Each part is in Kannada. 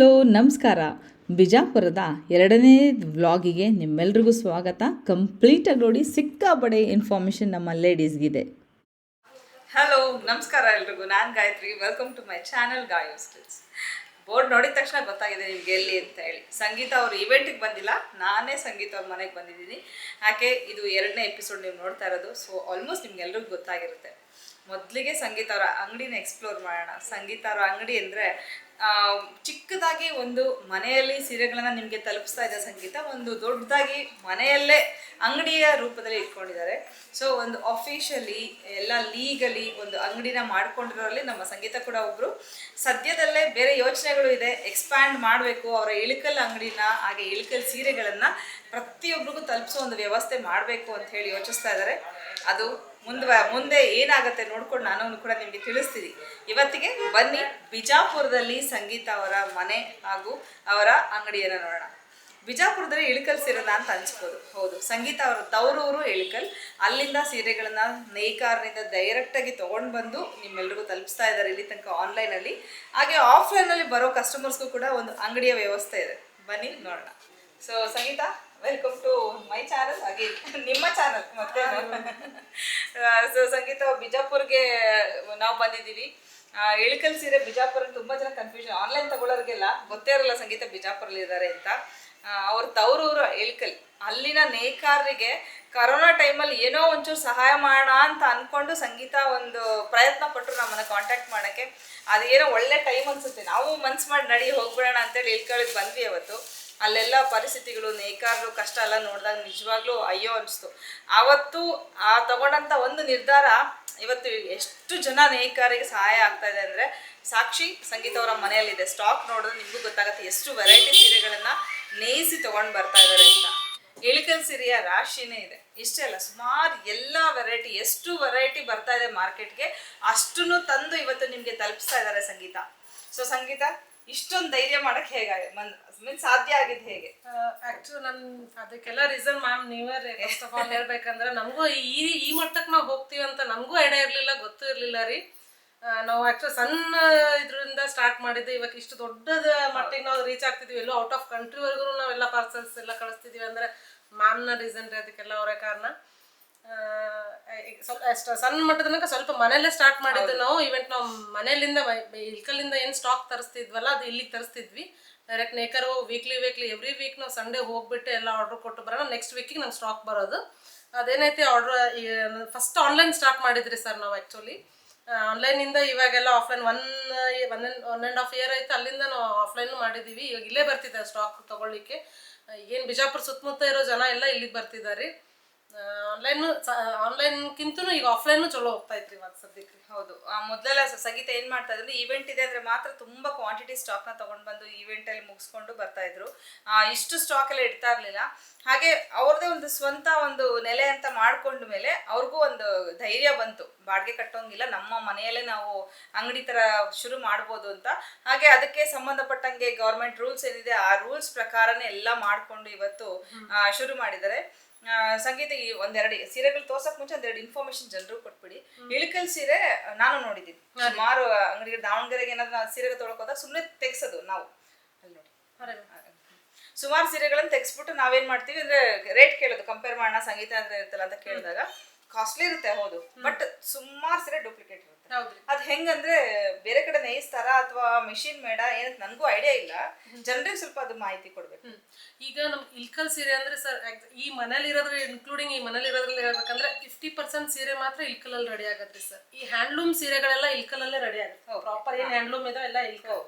ಹಲೋ, ನಮಸ್ಕಾರ. ಬಿಜಾಪುರದ ಎರಡನೇ ವ್ಲಾಗಿಗೆ ನಿಮ್ಮೆಲ್ರಿಗೂ ಸ್ವಾಗತ. ಕಂಪ್ಲೀಟಾಗಿ ನೋಡಿ ಸಿಕ್ಕಾಪಡೆ ಇನ್ಫಾರ್ಮೇಷನ್ ನಮ್ಮ ಲೇಡೀಸ್ಗಿದೆ. ಹಲೋ, ನಮಸ್ಕಾರ ಎಲ್ರಿಗೂ. ನಾನು Gayathri. Welcome to my channel ಗಾಯೋ stills board ನೋಡಿದ ತಕ್ಷಣ ಗೊತ್ತಾಗಿದೆ ನಿಮ್ಗೆ ಎಲ್ಲಿ ಅಂತ ಹೇಳಿ. ಸಂಗೀತ ಅವರು ಇವೆಂಟಿಗೆ ಬಂದಿಲ್ಲ. ನಾನೇ ಸಂಗೀತ ಅವ್ರ ಮನೆಗೆ ಬಂದಿದ್ದೀನಿ. ಯಾಕೆ ಇದು ಎರಡನೇ ಎಪಿಸೋಡ್ ನೀವು ನೋಡ್ತಾ ಇರೋದು. ಸೊ ಆಲ್ಮೋಸ್ಟ್ ನಿಮ್ಗೆ ಎಲ್ರಿಗೂ ಗೊತ್ತಾಗಿರುತ್ತೆ. ಮೊದಲಿಗೆ ಸಂಗೀತ ಅವರ ಅಂಗಡಿನ ಎಕ್ಸ್ಪ್ಲೋರ್ ಮಾಡೋಣ. ಸಂಗೀತ ಅವರ ಅಂಗಡಿ ಅಂದರೆ ಚಿಕ್ಕದಾಗಿ ಒಂದು ಮನೆಯಲ್ಲಿ ಸೀರೆಗಳನ್ನು ನಿಮಗೆ ತಲುಪಿಸ್ತಾ ಇದೆ ಸಂಗೀತ ಒಂದು ದೊಡ್ಡದಾಗಿ ಮನೆಯಲ್ಲೇ ಅಂಗಡಿಯ ರೂಪದಲ್ಲಿ ಇಟ್ಕೊಂಡಿದ್ದಾರೆ. ಸೊ ಒಂದು ಅಫಿಷಿಯಲಿ ಎಲ್ಲ ಲೀಗಲಿ ಒಂದು ಅಂಗಡಿನ ಮಾಡ್ಕೊಂಡಿರೋರಲ್ಲಿ ನಮ್ಮ ಸಂಗೀತ ಕೂಡ ಒಬ್ಬರು ಸದ್ಯದಲ್ಲೇ ಬೇರೆ ಯೋಚನೆಗಳು ಇದೆ. ಎಕ್ಸ್ಪ್ಯಾಂಡ್ ಮಾಡಬೇಕು. ಅವರ ಇಳಕಲ್ ಅಂಗಡಿನ, ಹಾಗೆ ಇಳಕಲ್ ಸೀರೆಗಳನ್ನು ಪ್ರತಿಯೊಬ್ಬರಿಗೂ ತಲುಪಿಸೋ ಒಂದು ವ್ಯವಸ್ಥೆ ಮಾಡಬೇಕು ಅಂತ ಹೇಳಿ ಯೋಚಿಸ್ತಾ ಇದ್ದಾರೆ. ಅದು ಮುಂದೆ ಮುಂದೆ ಏನಾಗುತ್ತೆ ನೋಡ್ಕೊಂಡು ನಾನು ಕೂಡ ನಿಮಗೆ ತಿಳಿಸ್ತೀನಿ. ಇವತ್ತಿಗೆ ಬನ್ನಿ ಬಿಜಾಪುರದಲ್ಲಿ ಸಂಗೀತ ಅವರ ಮನೆ ಹಾಗೂ ಅವರ ಅಂಗಡಿಯನ್ನು ನೋಡೋಣ. ಬಿಜಾಪುರದಲ್ಲಿ ಇಳಿಕಲ್ ಸೀರೆ ಅಂತ ಅನ್ಸ್ಬೋದು. ಹೌದು, ಸಂಗೀತ ಅವರ ತವರೂರು ಇಳಿಕಲ್. ಅಲ್ಲಿಂದ ಸೀರೆಗಳನ್ನ ನೇಕಾರನಿಂದ ಡೈರೆಕ್ಟಾಗಿ ತೊಗೊಂಡು ಬಂದು ನಿಮ್ಮೆಲ್ರಿಗೂ ತಲುಪಿಸ್ತಾ ಇದ್ದಾರೆ ಇಲ್ಲಿ ತನಕ ಆನ್ಲೈನಲ್ಲಿ ಹಾಗೆ ಆಫ್ಲೈನಲ್ಲಿ ಬರೋ ಕಸ್ಟಮರ್ಸ್ಗೂ ಕೂಡ ಒಂದು ಅಂಗಡಿಯ ವ್ಯವಸ್ಥೆ ಇದೆ. ಬನ್ನಿ ನೋಡೋಣ. So Sangeetha? Welcome to my channel ಹಾಗೆ ನಿಮ್ಮ ಚಾನಲ್ ಮತ್ತೆ ಸೊ ಸಂಗೀತ ಬಿಜಾಪುರ್ಗೆ ನಾವು ಬಂದಿದ್ದೀವಿ. ಇಳಕಲ್ ಸೀರೆ ಬಿಜಾಪುರ ತುಂಬಾ ಜನ ಕನ್ಫ್ಯೂಷನ್ ಆನ್ಲೈನ್ ತಗೊಳ್ಳೋರಿಗೆಲ್ಲ ಗೊತ್ತೇ ಇರಲ್ಲ ಸಂಗೀತ ಬಿಜಾಪುರಲ್ಲಿ ಇದ್ದಾರೆ ಅಂತ. ಅವ್ರ ತವರೂರು ಇಳಕಲ್. ಅಲ್ಲಿನ ನೇಕಾರರಿಗೆ ಕರೋನಾ ಟೈಮಲ್ಲಿ ಏನೋ ಒಂಚೂರು ಸಹಾಯ ಮಾಡೋಣ ಅಂತ ಅಂದ್ಕೊಂಡು ಸಂಗೀತ ಒಂದು ಪ್ರಯತ್ನ ಪಟ್ಟರು ನಮ್ಮನ್ನ ಕಾಂಟ್ಯಾಕ್ಟ್ ಮಾಡೋಕ್ಕೆ. ಅದೇನೋ ಒಳ್ಳೆ ಟೈಮ್ ಅನಿಸುತ್ತೆ. ನಾವು ಮನ್ಸು ಮಾಡಿ ನಡಿ ಹೋಗ್ಬಿಡೋಣ ಅಂತೇಳಿ ಇಳ್ಕಳಿಗೆ ಬಂದ್ವಿ ಅವತ್ತು. ಅಲ್ಲೆಲ್ಲ ಪರಿಸ್ಥಿತಿಗಳು, ನೇಕಾರರು, ಕಷ್ಟ ಎಲ್ಲ ನೋಡಿದಾಗ ನಿಜವಾಗ್ಲೂ ಅಯ್ಯೋ ಅನಿಸ್ತು. ಆವತ್ತು ಆ ತಗೊಂಡಂಥ ಒಂದು ನಿರ್ಧಾರ ಇವತ್ತು ಎಷ್ಟು ಜನ ನೇಕಾರಿಗೆ ಸಹಾಯ ಆಗ್ತಾ ಇದೆ ಅಂದರೆ ಸಾಕ್ಷಿ ಸಂಗೀತ ಅವರ ಮನೆಯಲ್ಲಿದೆ. ಸ್ಟಾಕ್ ನೋಡಿದ್ರೆ ನಿಮಗೂ ಗೊತ್ತಾಗುತ್ತೆ ಎಷ್ಟು ವೆರೈಟಿ ಸೀರೆಗಳನ್ನು ನೇಯಿಸಿ ತೊಗೊಂಡು ಬರ್ತಾ ಇದ್ದಾರೆ ಅಂತ. ಇಳಿಕಲ್ ಸೀರೆಯ ರಾಶಿನೇ ಇದೆ. ಇಷ್ಟೇ ಅಲ್ಲ, ಸುಮಾರು ಎಲ್ಲ ವೆರೈಟಿ ಎಷ್ಟು ವೆರೈಟಿ ಬರ್ತಾ ಇದೆ ಮಾರ್ಕೆಟ್ಗೆ ಅಷ್ಟನ್ನು ತಂದು ಇವತ್ತು ನಿಮಗೆ ತಲುಪಿಸ್ತಾ ಇದ್ದಾರೆ ಸಂಗೀತ. ಸೊ ಸಂಗೀತ ಇಷ್ಟೊಂದು ಧೈರ್ಯ ಮಾಡಕ್ ಹೇಗಾಗ ಮೀನ್ಸ್ ಸಾಧ್ಯ ಆಗಿದೆ ಹೇಗೆ? ಆಕ್ಚುಲಿ ನನ್ ಅದಕ್ಕೆಲ್ಲ ರೀಸನ್ ಮ್ಯಾಮ್ ನೀವೇ ಫಸ್ಟ್ ಆಫ್ ಆಲ್ ಹೇಳ್ಬೇಕಂದ್ರೆ ನಮಗೂ ಈ ಈ ಮಟ್ಟಕ್ಕೆ ನಾವು ಹೋಗ್ತೀವಿ ಅಂತ ನಮಗೂ ಎಡೆ ಇರಲಿಲ್ಲ, ಗೊತ್ತೂ ಇರಲಿಲ್ಲ ರೀ. ನಾವು ಆಕ್ಚುಲಿ ಸಣ್ಣ ಇದರಿಂದ ಸ್ಟಾರ್ಟ್ ಮಾಡಿದ್ದೆ ಇವಾಗ ಇಷ್ಟು ದೊಡ್ಡದ ಮಟ್ಟಿಗೆ ನಾವು ರೀಚ್ ಆಗ್ತಿದ್ವಿ. ಎಲ್ಲೋ ಔಟ್ ಆಫ್ ಕಂಟ್ರಿವರೆಗೂ ನಾವೆಲ್ಲ ಪಾರ್ಸಲ್ಸ್ ಎಲ್ಲ ಕಳಿಸ್ತಿದ್ವಿ ಅಂದ್ರೆ ಮ್ಯಾಮ್ನ ರೀಸನ್ ರೀ ಅದಕ್ಕೆಲ್ಲ ಅವರೇ ಕಾರಣ. ಸ್ವಲ್ಪ ಅಷ್ಟು ಸಣ್ಣ ಮಟ್ಟದ ತನಕ ಸ್ವಲ್ಪ ಮನೆಯಲ್ಲೇ ಸ್ಟಾರ್ಟ್ ಮಾಡಿದ್ದು ನಾವು. ಇವೆಂಟ್ ನಾವು ಮನೆಯಲ್ಲಿಂದ ಇಲ್ಕಲ್ಲಿಂದ ಏನು ಸ್ಟಾಕ್ ತರಿಸ್ತಿದ್ವಲ್ಲ ಅದು ಇಲ್ಲಿಗೆ ತರಿಸ್ತಿದ್ವಿ. ಡೈರೆಕ್ಟ್ ನೇಕರು ವೀಕ್ಲಿ ವೀಕ್ಲಿ ಎವ್ರಿ ವೀಕ್ ನಾವು ಸಂಡೇ ಹೋಗ್ಬಿಟ್ಟು ಎಲ್ಲ ಆರ್ಡರ್ ಕೊಟ್ಟು ಬರೋಣ. ನೆಕ್ಸ್ಟ್ ವೀಕಿಗೆ ನಂಗೆ ಸ್ಟಾಕ್ ಬರೋದು. ಅದೇನೈತಿ ಆರ್ಡ್ರ್ ಫಸ್ಟ್ ಆನ್ಲೈನ್ ಸ್ಟಾರ್ಟ್ ಮಾಡಿದ್ರಿ ಸರ್ ನಾವು ಆ್ಯಕ್ಚುಲಿ ಆನ್ಲೈನಿಂದ ಇವಾಗೆಲ್ಲ offline one one one and half year ಆಯ್ತು ಅಲ್ಲಿಂದ ನಾವು ಆಫ್ಲೈನ್ ಮಾಡಿದ್ದೀವಿ ಇವಾಗ ಇಲ್ಲೇ ಬರ್ತಿದ್ದಾರೆ ಸ್ಟಾಕ್ ತೊಗೊಳ್ಳಿಕ್ಕೆ. ಏನು ಬಿಜಾಪುರ ಸುತ್ತಮುತ್ತ ಇರೋ ಜನ ಎಲ್ಲ ಇಲ್ಲಿಗೆ ಬರ್ತಿದ್ದಾರೆ. ಆನ್ಲೈನು ಆನ್ಲೈನ್ಕಿಂತನೂ ಈಗ ಆಫ್ಲೈನು ಚಲೋ ಹೋಗ್ತಾ ಇದ್ರಿ ಇವಾಗ ಸದ್ಯಕ್ಕೆ. ಹೌದು. ಆ ಮೊದಲೆಲ್ಲ ಸಂಗೀತ ಏನ್ ಮಾಡ್ತಾ ಇದ್ರು ಈವೆಂಟ್ ಇದೆ ಅಂದ್ರೆ ಮಾತ್ರ ತುಂಬಾ ಕ್ವಾಂಟಿಟಿ ಸ್ಟಾಕ್ನ ತಗೊಂಡ್ ಬಂದು ಈವೆಂಟ್ ಅಲ್ಲಿ ಮುಗಿಸ್ಕೊಂಡು ಬರ್ತಾ ಇದ್ರು. ಆ, ಇಷ್ಟು ಸ್ಟಾಕ್ ಎಲ್ಲ ಇಡ್ತಾ ಇರ್ಲಿಲ್ಲ. ಹಾಗೆ ಅವ್ರದೇ ಒಂದು ಸ್ವಂತ ಒಂದು ನೆಲೆ ಅಂತ ಮಾಡ್ಕೊಂಡ ಮೇಲೆ ಅವ್ರಿಗೂ ಒಂದು ಧೈರ್ಯ ಬಂತು. ಬಾಡಿಗೆ ಕಟ್ಟೋಂಗಿಲ್ಲ ನಮ್ಮ ಮನೆಯಲ್ಲೇ ನಾವು ಅಂಗಡಿ ತರ ಶುರು ಮಾಡ್ಬೋದು ಅಂತ. ಹಾಗೆ ಅದಕ್ಕೆ ಸಂಬಂಧಪಟ್ಟಂಗೆ ಗೌರ್ಮೆಂಟ್ ರೂಲ್ಸ್ ಏನಿದೆ ಆ ರೂಲ್ಸ್ ಪ್ರಕಾರನೇ ಎಲ್ಲ ಮಾಡ್ಕೊಂಡು ಇವತ್ತು ಶುರು ಮಾಡಿದ್ದಾರೆ. ಸಂಗೀತ ಈ ಒಂದೆರಡು ಸೀರೆಗಳು ತೋರ್ಸಕ್ ಮುಂಚೆ ಒಂದೆರಡು ಇನ್ಫಾರ್ಮೇಶನ್ ಜನರು ಕೊಟ್ಬಿಡಿ. ಇಳಕಲ್ ಸೀರೆ ನಾನು ನೋಡಿದ್ದೀನಿ. ಸುಮಾರು ಅಂಗಡಿಗೆ ದಾವಣಗೆರೆಗೆ ಏನಾದ್ರು ಸೀರೆಗೆ ಸೀರೆ ಸುಮ್ನೆ ಸುಮ್ಮನೆ ತೆಗ್ಸೋದು ನಾವು. ಅಲ್ಲಿ ನೋಡಿ. ಸುಮಾರು ಸೀರೆಗಳನ್ನ ತೆಗ್ಸ್ಬಿಟ್ಟು ನಾವೇನ್ ಮಾಡ್ತೀವಿ ಅಂದ್ರೆ ರೇಟ್ ಕೇಳೋದು. ಕಂಪೇರ್ ಮಾಡೋಣ ಸಂಗೀತ ಅಂದ್ರೆ ಇರ್ತಲ್ಲ ಅಂತ ಕೇಳಿದಾಗ. ಕಾಸ್ಟ್ಲಿ ಇರುತ್ತೆ ಹೌದು. ಬಟ್ ಸುಮಾರು ಸೀರೆ ಡೂಪ್ಲಿಕೇಟ್ ಇರುತ್ತೆ. ಅದ್ ಹೆಂಗಂದ್ರೆ ಬೇರೆ ಕಡೆ ನೇಯಿಸ್ತಾರ ಅಥವಾ ಮೆಷಿನ್ ಮೇಡ ಏನಂತ ನನಗೂ ಐಡಿಯಾ ಇಲ್ಲ. ಜನರಿಗೆ ಸ್ವಲ್ಪ ಅದು ಮಾಹಿತಿ ಕೊಡ್ಬೇಕು. ಈಗ ನಮ್ ಇಲ್ಕಲ್ ಸೀರೆ ಅಂದ್ರೆ ಸರ್ ಈ ಮನೇಲಿ ಇರೋದ್ರ ಇನ್ಕ್ಲೂಡಿಂಗ್ ಈ ಮನೇಲಿ ಇರೋದ್ರಲ್ಲಿ ಹೇಳ್ಬೇಕಂದ್ರೆ ಫಿಫ್ಟಿ ಪರ್ಸೆಂಟ್ ಸೀರೆ ಮಾತ್ರ ಇಲ್ಕಲ್ ಅಲ್ಲಿ ರೆಡಿ ಆಗತ್ರಿ ಸರ್. ಈ ಹ್ಯಾಂಡ್ಲೂಮ್ ಸೀರೆಗಳೆಲ್ಲ ಇಲ್ಕಲ್ ಅಲ್ಲೇ ರೆಡಿ ಆಗುತ್ತೆ ಪ್ರಾಪರ್ ಏನ್ ಹ್ಯಾಂಡ್ಲೂಮ್ ಇದೋ ಎಲ್ಲ ಇಲ್ಕಲ್.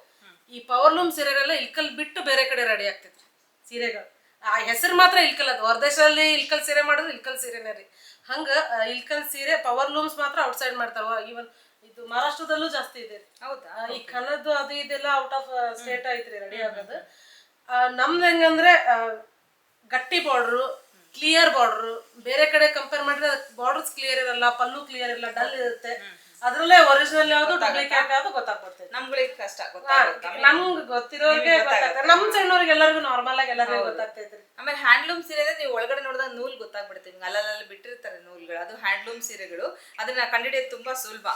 ಈ ಪವರ್ಲೂಮ್ ಸೀರೆಗಳೆಲ್ಲ ಇಲ್ಕಲ್ ಬಿಟ್ಟು ಬೇರೆ ಕಡೆ ರೆಡಿ ಆಗ್ತೈತ್ರಿ ಸೀರೆಗಳು. ಆ ಹೆಸರು ಮಾತ್ರ ಇಲ್ಕಲ್ ಅದು. ಹೊರದೇಶದಲ್ಲಿ ಇಲ್ಕಲ್ ಸೀರೆ ಮಾಡಿದ್ರೆ ಇಲ್ಕಲ್ ಸೀರೆನೇ ರೀ. ಹಂಗ ಇಲ್ಕಲ್ ಸೀರೆ ಪವರ್ ಲೂಮ್ಸ್ ಮಾತ್ರ ಔಟ್ಸೈಡ್ ಮಾಡ್ತಾವ. ಈವನ್ ಇದು ಮಹಾರಾಷ್ಟ್ರದಲ್ಲೂ ಜಾಸ್ತಿ ಇದೆ. ಹೌದಾ? ಈ ಕನ್ನದ್ದು ಅದು ಇದೆಲ್ಲ ಔಟ್ ಆಫ್ ಸ್ಟೇಟ್ ಐತ್ರಿ ರೆಡಿ ಆಗೋದು. ನಮ್ದು ಹೆಂಗಂದ್ರೆ ಗಟ್ಟಿ ಬಾರ್ಡ್ರು ಕ್ಲಿಯರ್ ಬಾರ್ಡ್ರು ಬೇರೆ ಕಡೆ ಕಂಪೇರ್ ಮಾಡಿದ್ರೆ ಬಾರ್ಡರ್ಸ್ ಕ್ಲಿಯರ್ ಇರಲ್ಲ ಪಲ್ಲು ಕ್ಲಿಯರ್ ಇರಲ್ಲ ಡಲ್ ಇರುತ್ತೆ. ಅದ್ರಲ್ಲೇ ಒರಿಜಿನಲ್ ಯಾವ್ದು ಡೂಪ್ಲಿಕೇಟ್ ಯಾವ್ದು ನಮ್ಗಳಿಗೆ ಕಷ್ಟ ಗೊತ್ತಾಗುತ್ತೆ? ನಮ್ಗೆ ಗೊತ್ತಿರೋರಿಗೆ ಗೊತ್ತಾಗ್ತದೆ ನಮ್ ಸಣ್ಣವ್ರಿಗೆ ಎಲ್ಲರಿಗೂ ನಾರ್ಮಲ್ ಆಗಿ ಎಲ್ಲರಿಗೂ ಗೊತ್ತಾಗ್ತೈತ್ರಿ ಆಮೇಲೆ ಹ್ಯಾಂಡ್ಲೂಮ್ ಸೀರೆ ಅಂದ್ರೆ ನೀವು ಒಳಗಡೆ ನೋಡಿದಾಗ ನೂಲ್ ಗೊತ್ತಾಗ್ಬಿಡ್ತೀವಿ ಅಲ್ಲಲ್ಲಿ ಬಿಟ್ಟಿರ್ತಾರೆ ನೂಲ್ಗಳು. ಅದು ಹ್ಯಾಂಡ್ಲೂಮ್ ಸೀರೆಗಳು. ಅದನ್ನ ಕಂಡಿಡಿಯೋದು ತುಂಬಾ ಸುಲಭ.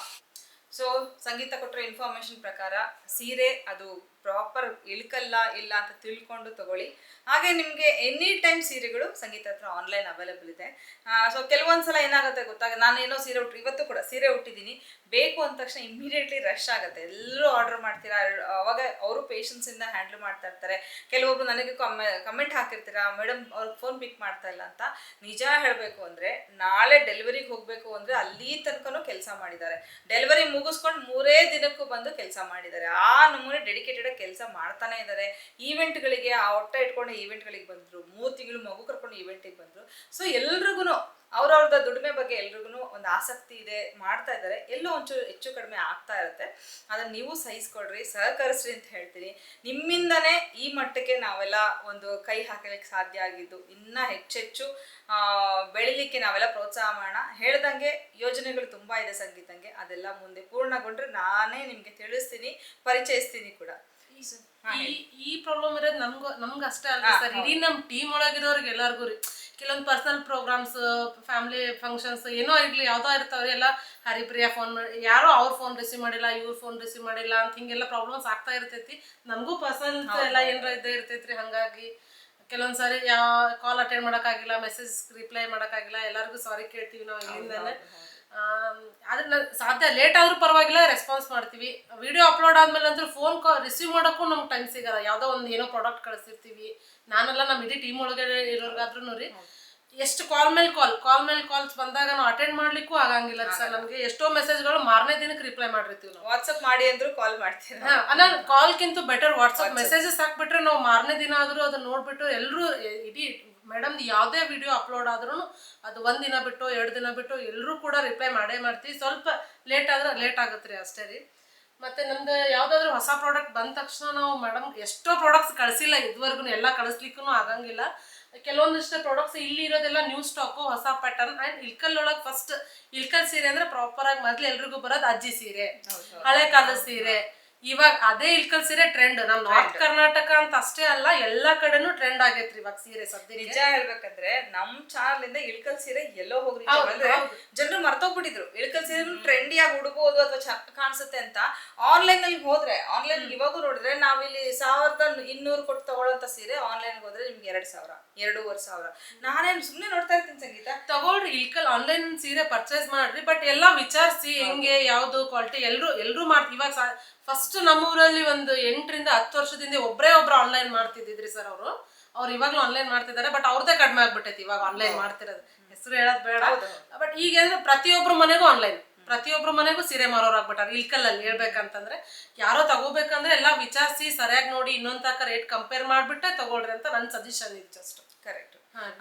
ಸೊ ಸಂಗೀತ ಕೊಟ್ಟರೆ ಇನ್ಫಾರ್ಮೇಶನ್ ಪ್ರಕಾರ ಸೀರೆ ಅದು ಪ್ರಾಪರ್ ಇಳ್ಕಲ್ಲ ಇಲ್ಲ ಅಂತ ತಿಳ್ಕೊಂಡು ತಗೊಳ್ಳಿ. ಹಾಗೆ ನಿಮಗೆ ಎನಿ ಟೈಮ್ ಸೀರೆಗಳು ಸಂಗೀತ ಹತ್ರ ಆನ್ಲೈನ್ ಅವೈಲೇಬಲ್ ಇದೆ. ಸೊ ಕೆಲವೊಂದ್ಸಲ ಏನಾಗುತ್ತೆ ಗೊತ್ತಾಗ ನಾನು ಏನೋ ಸೀರೆ ಉಟ್ಟು ಇವತ್ತು ಕೂಡ ಸೀರೆ ಉಟ್ಟಿದ್ದೀನಿ. ಬೇಕು ಅಂದ ತಕ್ಷಣ ಇಮಿಡಿಯೇಟ್ಲಿ ರಶ್ ಆಗುತ್ತೆ. ಎಲ್ಲರೂ ಆರ್ಡರ್ ಮಾಡ್ತೀರಾ? ಅವಾಗ ಅವರು ಇಂದ ಹ್ಯಾಂಡಲ್ ಮಾಡ್ತಾ ಇರ್ತಾರೆ. ಕೆಲವೊಬ್ರು ನನಗೆ ಕಮೆಂಟ್ ಹಾಕಿರ್ತೀರಾ? ಮೇಡಮ್, ಅವ್ರು ಫೋನ್ ಪಿಕ್ ಮಾಡ್ತಾ ಇಲ್ಲ ಅಂತ. ನಿಜ ಹೇಳಬೇಕು ಅಂದರೆ ನಾಳೆ ಡೆಲಿವರಿಗೆ ಹೋಗಬೇಕು ಅಂದರೆ ಅಲ್ಲಿ ತನಕನೂ ಕೆಲಸ ಮಾಡಿದ್ದಾರೆ. ಡೆಲಿವರಿ ಮುಗಿಸ್ಕೊಂಡು ಮೂರೇ ದಿನಕ್ಕೂ ಬಂದು ಕೆಲಸ ಮಾಡಿದ್ದಾರೆ. ಆ ನಮೂನೆ ಡೆಡಿಕೇಟೆಡ್ ಕೆಲಸ ಮಾಡ್ತಾನೆ ಇದ್ದಾರೆ. ಈವೆಂಟ್ಗಳಿಗೆ ಆ ಹೊಟ್ಟೆ ಇಟ್ಕೊಂಡು ಈವೆಂಟ್ಗಳಿಗೆ ಬಂದರು. ಮೂರು ತಿಂಗಳು ಮಗು ಕರ್ಕೊಂಡು ಈವೆಂಟಿಗೆ ಬಂದರು. ಸೊ ಎಲ್ರಿಗೂ ಅವ್ರವ್ರದ್ದು ದುಡಿಮೆ ಬಗ್ಗೆ ಎಲ್ರಿಗೂ ಒಂದು ಆಸಕ್ತಿ ಇದೆ ಮಾಡ್ತಾ ಇದ್ದಾರೆ. ಎಲ್ಲೋ ಒಂಚೂರು ಹೆಚ್ಚು ಕಡಿಮೆ ಆಗ್ತಾ ಇರುತ್ತೆ. ಅದನ್ನ ನೀವು ಸಹಿಸ್ಕೊಡ್ರಿ ಸಹಕರಿಸ್ರಿ ಅಂತ ಹೇಳ್ತೀನಿ. ನಿಮ್ಮಿಂದನೇ ಈ ಮಟ್ಟಕ್ಕೆ ನಾವೆಲ್ಲ ಒಂದು ಕೈ ಹಾಕಲಿಕ್ಕೆ ಸಾಧ್ಯ ಆಗಿದ್ದು ಇನ್ನೂ ಹೆಚ್ಚೆಚ್ಚು ಆ, ಬೆಳಿಲಿಕ್ಕೆ ನಾವೆಲ್ಲ ಪ್ರೋತ್ಸಾಹ ಮಾಡೋಣ. ಹೇಳ್ದಂಗೆ ಯೋಜನೆಗಳು ತುಂಬ ಇದೆ ಸಂಗೀತಂಗೆ. ಅದೆಲ್ಲ ಮುಂದೆ ಪೂರ್ಣಗೊಂಡ್ರೆ ನಾನೇ ನಿಮಗೆ ತಿಳಿಸ್ತೀನಿ ಪರಿಚಯಿಸ್ತೀನಿ ಕೂಡ. ಈ ಈ ಪ್ರಾಬ್ಲಮ್ ಇರೋದು ನಮ್ಗೂ ನಮ್ಗೆ ಅಷ್ಟೇ ಅಲ್ಲ ಸರ್. ಇಡೀ ನಮ್ಮ ಟೀಮ್ ಒಳಗಿರೋರಿಗೆ ಎಲ್ಲರಿಗೂ ರೀ. ಕೆಲವೊಂದು ಪರ್ಸನಲ್ ಪ್ರೋಗ್ರಾಮ್ಸ್ ಫ್ಯಾಮಿಲಿ ಫಂಕ್ಷನ್ಸ್ ಏನೋ ಇರಲಿ ಯಾವುದೋ ಇರ್ತಾವ್ರಿ ಎಲ್ಲ ಹರಿಪ್ರಿಯ ಫೋನ್ ಮಾಡಿ ಯಾರೋ ಅವ್ರ ಫೋನ್ ರಿಸೀವ್ ಮಾಡಿಲ್ಲ ಇವ್ರ ಫೋನ್ ರಿಸೀವ್ ಮಾಡಿಲ್ಲ ಅಂತ ಹಿಂಗೆಲ್ಲ ಪ್ರಾಬ್ಲಮ್ಸ್ ಆಗ್ತಾ ಇರ್ತೈತಿ. ನಮಗೂ ಪರ್ಸನಲ್ ಎಲ್ಲ ಏನಾರ ಇದ್ದೇ ಇರ್ತೈತ್ರಿ ಹಾಗಾಗಿ ಕೆಲವೊಂದು ಸಾರಿ ಯಾವ ಕಾಲ್ ಅಟೆಂಡ್ ಮಾಡೋಕ್ಕಾಗಿಲ್ಲ ಮೆಸೇಜ್ ರಿಪ್ಲೈ ಮಾಡೋಕ್ಕಾಗಿಲ್ಲ ಎಲ್ಲರಿಗೂ ಸಾರಿ ಕೇಳ್ತೀವಿ ನಾವು ಇಲ್ಲಿಂದಲೇ ಆದ್ರೆ ಸಾಧ್ಯ ಲೇಟ್ ಆದ್ರೂ ಪರವಾಗಿಲ್ಲ ರೆಸ್ಪಾನ್ಸ್ ಮಾಡ್ತೀವಿ. ವಿಡಿಯೋ ಅಪ್ಲೋಡ್ ಆದ್ಮೇಲೆ ಅಂದ್ರೆ ಫೋನ್ ಕಾಲ್ ರಿಸೀವ್ ಮಾಡೋಕ್ಕೂ ನಮ್ಗೆ ಟೈಮ್ ಸಿಗಲ್ಲ. ಯಾವುದೋ ಒಂದು ಏನೋ ಪ್ರಾಡಕ್ಟ್ ಕಳಿಸಿರ್ತೀವಿ. ನಾನೆಲ್ಲ ನಮ್ಮ ಇಡೀ ಟೀಮ್ ಒಳಗೆ ಇರೋರ್ಗಾದ್ರೂ ರೀ. ಎಷ್ಟು ಕಾಲ್ ಮೇಲೆ ಕಾಲ್ ಕಾಲ್ ಮೇಲೆ ಕಾಲ್ಸ್ ಬಂದಾಗ ನಾವು ಅಟೆಂಡ್ ಮಾಡ್ಲಿಕ್ಕೂ ಆಗಂಗಿಲ್ಲ ಸರ್ ನಮಗೆ. ಎಷ್ಟೋ ಮೆಸೇಜ್ಗಳು ಮಾರನೇ ದಿನಕ್ಕೆ ರಿಪ್ಲೈ ಮಾಡಿರ್ತೀವಿ ನಾವು. ವಾಟ್ಸಪ್ ಮಾಡಿ ಅಂದ್ರು ಕಾಲ್ ಮಾಡ್ತೀರಾ ನಾನು ಕಾಲ್ಗಿಂತ ಬೆಟರ್ ವಾಟ್ಸಪ್ ಮೆಸೇಜಸ್ ಹಾಕ್ಬಿಟ್ರೆ ನಾವು ಮಾರನೇ ದಿನ ಆದ್ರೂ ಅದನ್ನ ನೋಡ್ಬಿಟ್ಟು ಎಲ್ಲರೂ ಇಡೀ ಮೇಡಮ್ ಯಾವುದೇ ವಿಡಿಯೋ ಅಪ್ಲೋಡ್ ಆದ್ರೂ ಅದು ಒಂದು ದಿನ ಬಿಟ್ಟು ಎರಡು ದಿನ ಬಿಟ್ಟು ಎಲ್ಲರೂ ಕೂಡ ರಿಪ್ಲೈ ಮಾಡೇ ಮಾಡ್ತೀವಿ. ಸ್ವಲ್ಪ ಲೇಟ್ ಆದ್ರೆ ಲೇಟ್ ಆಗುತ್ತೆ ರೀ ಅಷ್ಟೇ ರೀ. ಮತ್ತೆ ನಮ್ದು ಯಾವ್ದಾದ್ರು ಹೊಸ ಪ್ರಾಡಕ್ಟ್ ಬಂದ ತಕ್ಷಣ ನಾವು ಮೇಡಮ್ ಎಷ್ಟೋ ಪ್ರಾಡಕ್ಟ್ಸ್ ಕಳಿಸಿಲ್ಲ ಇದುವರೆಗೂ ಎಲ್ಲ ಕಳಿಸ್ಲಿಕ್ಕೂ ಆಗಂಗಿಲ್ಲ. ಕೆಲವೊಂದಿಷ್ಟು ಪ್ರಾಡಕ್ಟ್ಸ್ ಇಲ್ಲಿ ಇರೋದೆಲ್ಲ ನ್ಯೂ ಸ್ಟಾಕು ಹೊಸ ಪ್ಯಾಟರ್ನ್ ಆ್ಯಂಡ್ ಇಲ್ಕಲ್ ಒಳಗೆ ಫಸ್ಟ್ ಇಲ್ಕಲ್ ಸೀರೆ ಅಂದ್ರೆ ಪ್ರಾಪರ್ ಆಗಿ ಮೊದ್ಲು ಎಲ್ರಿಗೂ ಬರೋದು ಅಜ್ಜಿ ಸೀರೆ ಹಳೆ ಕಾಲದ ಸೀರೆ. ಇವಾಗ ಅದೇ ಇಳ್ಕಲ್ ಸೀರೆ ಟ್ರೆಂಡ್ ನಮ್ ನಾರ್ತ್ ಕರ್ನಾಟಕ ಅಂತ ಅಷ್ಟೇ ಅಲ್ಲ ಎಲ್ಲಾ ಕಡೆನೂ ಟ್ರೆಂಡ್ ಆಗೈತ್ರಿ ಇವಾಗ ಸೀರೆ ಸದ್ಯ ನಿಜ ಹೇಳ್ಬೇಕಂದ್ರೆ ನಮ್ ಚಾನಲ್ ಇಂದ ಇಳ್ಕಲ್ ಸೀರೆ ಎಲ್ಲೋ ಹೋಗ್ರಿ ಅಂದ್ರೆ ಜನರು ಮರ್ತೋಗ್ಬಿಟ್ಟಿದ್ರು. ಇಳ್ಕಲ್ ಸೀರೆ ಟ್ರೆಂಡಿ ಆಗಿ ಉಡ್ಬೋದು ಅಥವಾ ಚೆನ್ನಾಗಿ ಕಾಣಿಸುತ್ತೆ ಅಂತ ಆನ್ಲೈನ್ ಅಲ್ಲಿ ಹೋದ್ರೆ ಆನ್ಲೈನ್ ಇವಾಗೂ ನೋಡಿದ್ರೆ ನಾವಿಲ್ಲಿ ಸಾವಿರದ ಇನ್ನೂರು ಕೊಟ್ಟು ತಗೊಳ್ಳೋಂತ ಸೀರೆ ಆನ್ಲೈನ್ ಹೋದ್ರೆ ನಿಮ್ಗೆ ಎರಡ್ ಸಾವಿರ ಎರಡೂವರೆ ಸಾವಿರ. ನಾನೇನ್ ಸುಮ್ನೆ ನೋಡ್ತಾ ಇರ್ತೀನಿ ಸಂಗೀತ. ತಗೊಳ್ರಿ ಇಳ್ಕಲ್ ಆನ್ಲೈನ್ ಸೀರೆ ಪರ್ಚೇಸ್ ಮಾಡ್ರಿ ಬಟ್ ಎಲ್ಲಾ ವಿಚಾರಿಸಿ ಹೆಂಗೆ ಯಾವ್ದು ಕ್ವಾಲಿಟಿ ಎಲ್ರು ಎಲ್ರು ಮಾಡ್ತೀವಿ. ಇವಾಗ ಫಸ್ಟ್ ನಮ್ಮೂರಲ್ಲಿ ಒಂದು ಎಂಟರಿಂದ ಹತ್ತು ವರ್ಷದಿಂದ ಒಬ್ಬರೇ ಒಬ್ರು ಆನ್ಲೈನ್ ಮಾಡ್ತಿದ್ದಿದ್ರಿ ಸರ್ ಅವರು. ಅವ್ರು ಇವಾಗ್ಲೂ ಆನ್ಲೈನ್ ಮಾಡ್ತಿದ್ದಾರೆ ಬಟ್ ಅವ್ರದೇ ಕಡಿಮೆ ಆಗ್ಬಿಟ್ಟೈತಿ ಇವಾಗ ಆನ್ಲೈನ್ ಮಾಡ್ತಿರೋದು. ಹೆಸರು ಹೇಳೋದು ಬೇಡ. ಬಟ್ ಈಗ ಅಂದ್ರೆ ಪ್ರತಿಯೊಬ್ರು ಮನೆಗೂ ಆನ್ಲೈನ್ ಪ್ರತಿಯೊಬ್ಬರ ಮನೆಗೂ ಸೀರೆ ಮಾರೋರ್ ಆಗ್ಬಿಟ್ಟಾರ. ಇಲ್ಕಲ್ಲಲ್ಲಿ ಹೇಳ್ಬೇಕಂತಂದ್ರೆ ಯಾರೋ ತಗೋಬೇಕಂದ್ರೆ ಎಲ್ಲ ವಿಚಾರಿಸಿ ಸರಿಯಾಗಿ ನೋಡಿ ಇನ್ನೊಂದ್ ತಕ್ಕ ರೇಟ್ ಕಂಪೇರ್ ಮಾಡ್ಬಿಟ್ಟೆ ತಗೊಳ್ರಿ ಅಂತ ನನ್ನ ಸಜೆಷನ್ ಇತ್ತು ಜಸ್ಟ್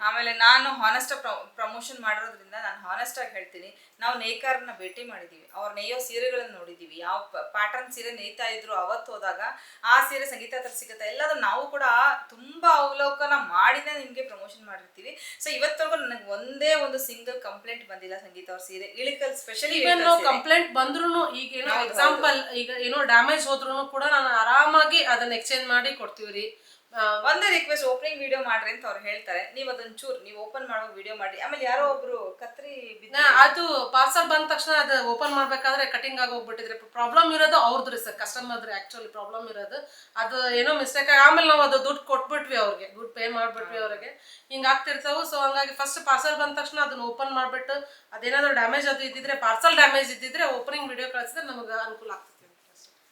ಆಮೇಲೆ ನಾನು ಹಾನೆಸ್ಟ್ ಪ್ರಮೋಷನ್ ಮಾಡಿರೋದ್ರಿಂದ ನಾನು ಹಾನೆಸ್ಟ್ ಆಗಿ ಹೇಳ್ತೀನಿ. ನಾವು ನೇಕಾರನ್ನ ಭೇಟಿ ಮಾಡಿದೀವಿ. ಅವ್ರು ನೇಯೋ ಸೀರೆಗಳನ್ನ ನೋಡಿದೀವಿ. ಯಾವ ಪ್ಯಾಟರ್ನ್ ಸೀರೆ ನೇಯ್ತಾ ಇದ್ರು ಅವತ್ತು ಹೋದಾಗ ಆ ಸೀರೆ ಸಂಗೀತ ಹತ್ರ ಸಿಗುತ್ತೆ ಎಲ್ಲದನ್ನ ನಾವು ಕೂಡ ತುಂಬಾ ಅವಲೋಕನ ಮಾಡಿನೇ ನಿಮ್ಗೆ ಪ್ರಮೋಷನ್ ಮಾಡಿರ್ತೀವಿ. ಸೊ ಇವತ್ತವರೆಗೂ ನನಗೆ ಒಂದೇ ಒಂದು ಸಿಂಗಲ್ ಕಂಪ್ಲೇಂಟ್ ಬಂದಿಲ್ಲ ಸಂಗೀತ ಅವ್ರ ಸೀರೆ. ಇಳಿಕಲ್ ಸ್ಪೆಷಲಿ ಕಂಪ್ಲೇಂಟ್ ಬಂದ್ರು ಈಗ ಏನೋ ಎಕ್ಸಾಂಪಲ್ ಈಗ ಏನೋ ಡ್ಯಾಮೇಜ್ ಹೋದ್ರು ಕೂಡ ನಾನು ಆರಾಮಾಗಿ ಅದನ್ನ ಎಕ್ಸ್ಚೇಂಜ್ ಮಾಡಿ ಕೊಡ್ತೀವ್ರಿ. ಆ, ಒಂದೇ ರಿಕ್ವೆಸ್ಟ್ ಓಪನಿಂಗ್ ವಿಡಿಯೋ ಮಾಡ್ರಿ ಅಂತ ಅವ್ರು ಹೇಳ್ತಾರೆ. ನೀವು ಅದನ್ನ ಚೂರ್, ನೀವು ಓಪನ್ ಮಾಡೋ ವಿಡಿಯೋ ಮಾಡಿ ಆಮೇಲೆ ಯಾರೋ ಒಬ್ರು ಕತ್ರಿ ಅದು ಪಾರ್ಸಲ್ ಬಂದ ತಕ್ಷಣ ಅದು ಓಪನ್ ಮಾಡ್ಬೇಕಾದ್ರೆ ಕಟಿಂಗ್ ಆಗಿ ಹೋಗ್ಬಿಟ್ಟಿದ್ರೆ ಪ್ರಾಬ್ಲಮ್ ಇರೋದು ಅವ್ರದ್ದು ಸರ್ ಕಸ್ಟಮರ್ದು ಆಕ್ಚುಲಿ ಪ್ರಾಬ್ಲಮ್ ಇರೋದು. ಅದು ಏನೋ ಮಿಸ್ಟೇಕ್ ಆಗಿ ಆಮೇಲೆ ನಾವು ಅದು ದುಡ್ಡು ಕೊಟ್ಬಿಟ್ವಿ ಅವ್ರಿಗೆ. ದುಡ್ಡು ಪೇ ಮಾಡ್ಬಿಟ್ವಿ ಅವ್ರಿಗೆ. ಹಿಂಗೆ ಆಗ್ತಿರ್ತಾವೆ. ಸೊ ಹಂಗಾಗಿ ಫಸ್ಟ್ ಪಾರ್ಸಲ್ ಬಂದ ತಕ್ಷಣ ಅದನ್ನ ಓಪನ್ ಮಾಡ್ಬಿಟ್ಟು ಅದೇನಾದ್ರು ಡ್ಯಾಮೇಜ್ ಅದು ಇದ್ದಿದ್ರೆ ಪಾರ್ಸಲ್ ಡ್ಯಾಮೇಜ್ ಇದ್ದಿದ್ರೆ ಓಪನಿಂಗ್ ವಿಡಿಯೋ ಕಳಿಸಿದ್ರೆ ನಮಗೆ ಅನುಕೂಲ ಆಗ್ತೈತಿ